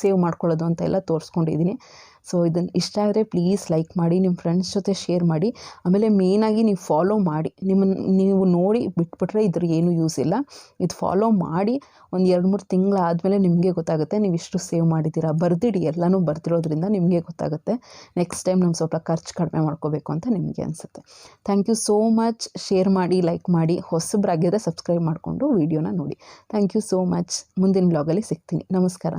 ಸೇವ್ ಮಾಡ್ಕೊಳ್ಳೋದು ಅಂತ ಎಲ್ಲ ತೋರಿಸ್ಕೊಂಡಿದ್ದೀನಿ. ಸೊ ಇದನ್ನು ಇಷ್ಟ ಆದರೆ ಪ್ಲೀಸ್ ಲೈಕ್ ಮಾಡಿ ನಿಮ್ಮ ಫ್ರೆಂಡ್ಸ್ ಜೊತೆ ಶೇರ್ ಮಾಡಿ, ಆಮೇಲೆ ಮೇಯ್ನಾಗಿ ನೀವು ಫಾಲೋ ಮಾಡಿ. ನಿಮ್ಮನ್ನು ನೀವು ನೋಡಿ ಬಿಟ್ಬಿಟ್ರೆ ಇದ್ರ ಏನೂ ಯೂಸ್ ಇಲ್ಲ. ಇದು ಫಾಲೋ ಮಾಡಿ, ಒಂದು ಎರಡು ಮೂರು ತಿಂಗಳಾದಮೇಲೆ ನಿಮಗೆ ಗೊತ್ತಾಗುತ್ತೆ ನೀವು ಇಷ್ಟು ಸೇವ್ ಮಾಡಿದ್ದೀರಾ. ಬರ್ದಿಡಿ, ಎಲ್ಲನೂ ಬರ್ದಿರೋದ್ರಿಂದ ನಿಮಗೆ ಗೊತ್ತಾಗುತ್ತೆ. ನೆಕ್ಸ್ಟ್ ಟೈಮ್ ನಮ್ಮ ಸ್ವಲ್ಪ ಖರ್ಚು ಕಡಿಮೆ ಮಾಡ್ಕೋಬೇಕು ಅಂತ ನಿಮಗೆ ಅನಿಸುತ್ತೆ. Thank you so much share ಮಾಡಿ ಲೈಕ್ ಮಾಡಿ ಹೊಸಬ್ರಾಗಿದ್ದರೆ ಸಬ್ಸ್ಕ್ರೈಬ್ ಮಾಡಿಕೊಂಡು ವೀಡಿಯೋನ ನೋಡಿ. ಥ್ಯಾಂಕ್ ಯು ಸೋ ಮಚ್ ಮುಂದಿನ ಬ್ಲಾಗಲ್ಲಿ ಸಿಗ್ತೀನಿ. ನಮಸ್ಕಾರ.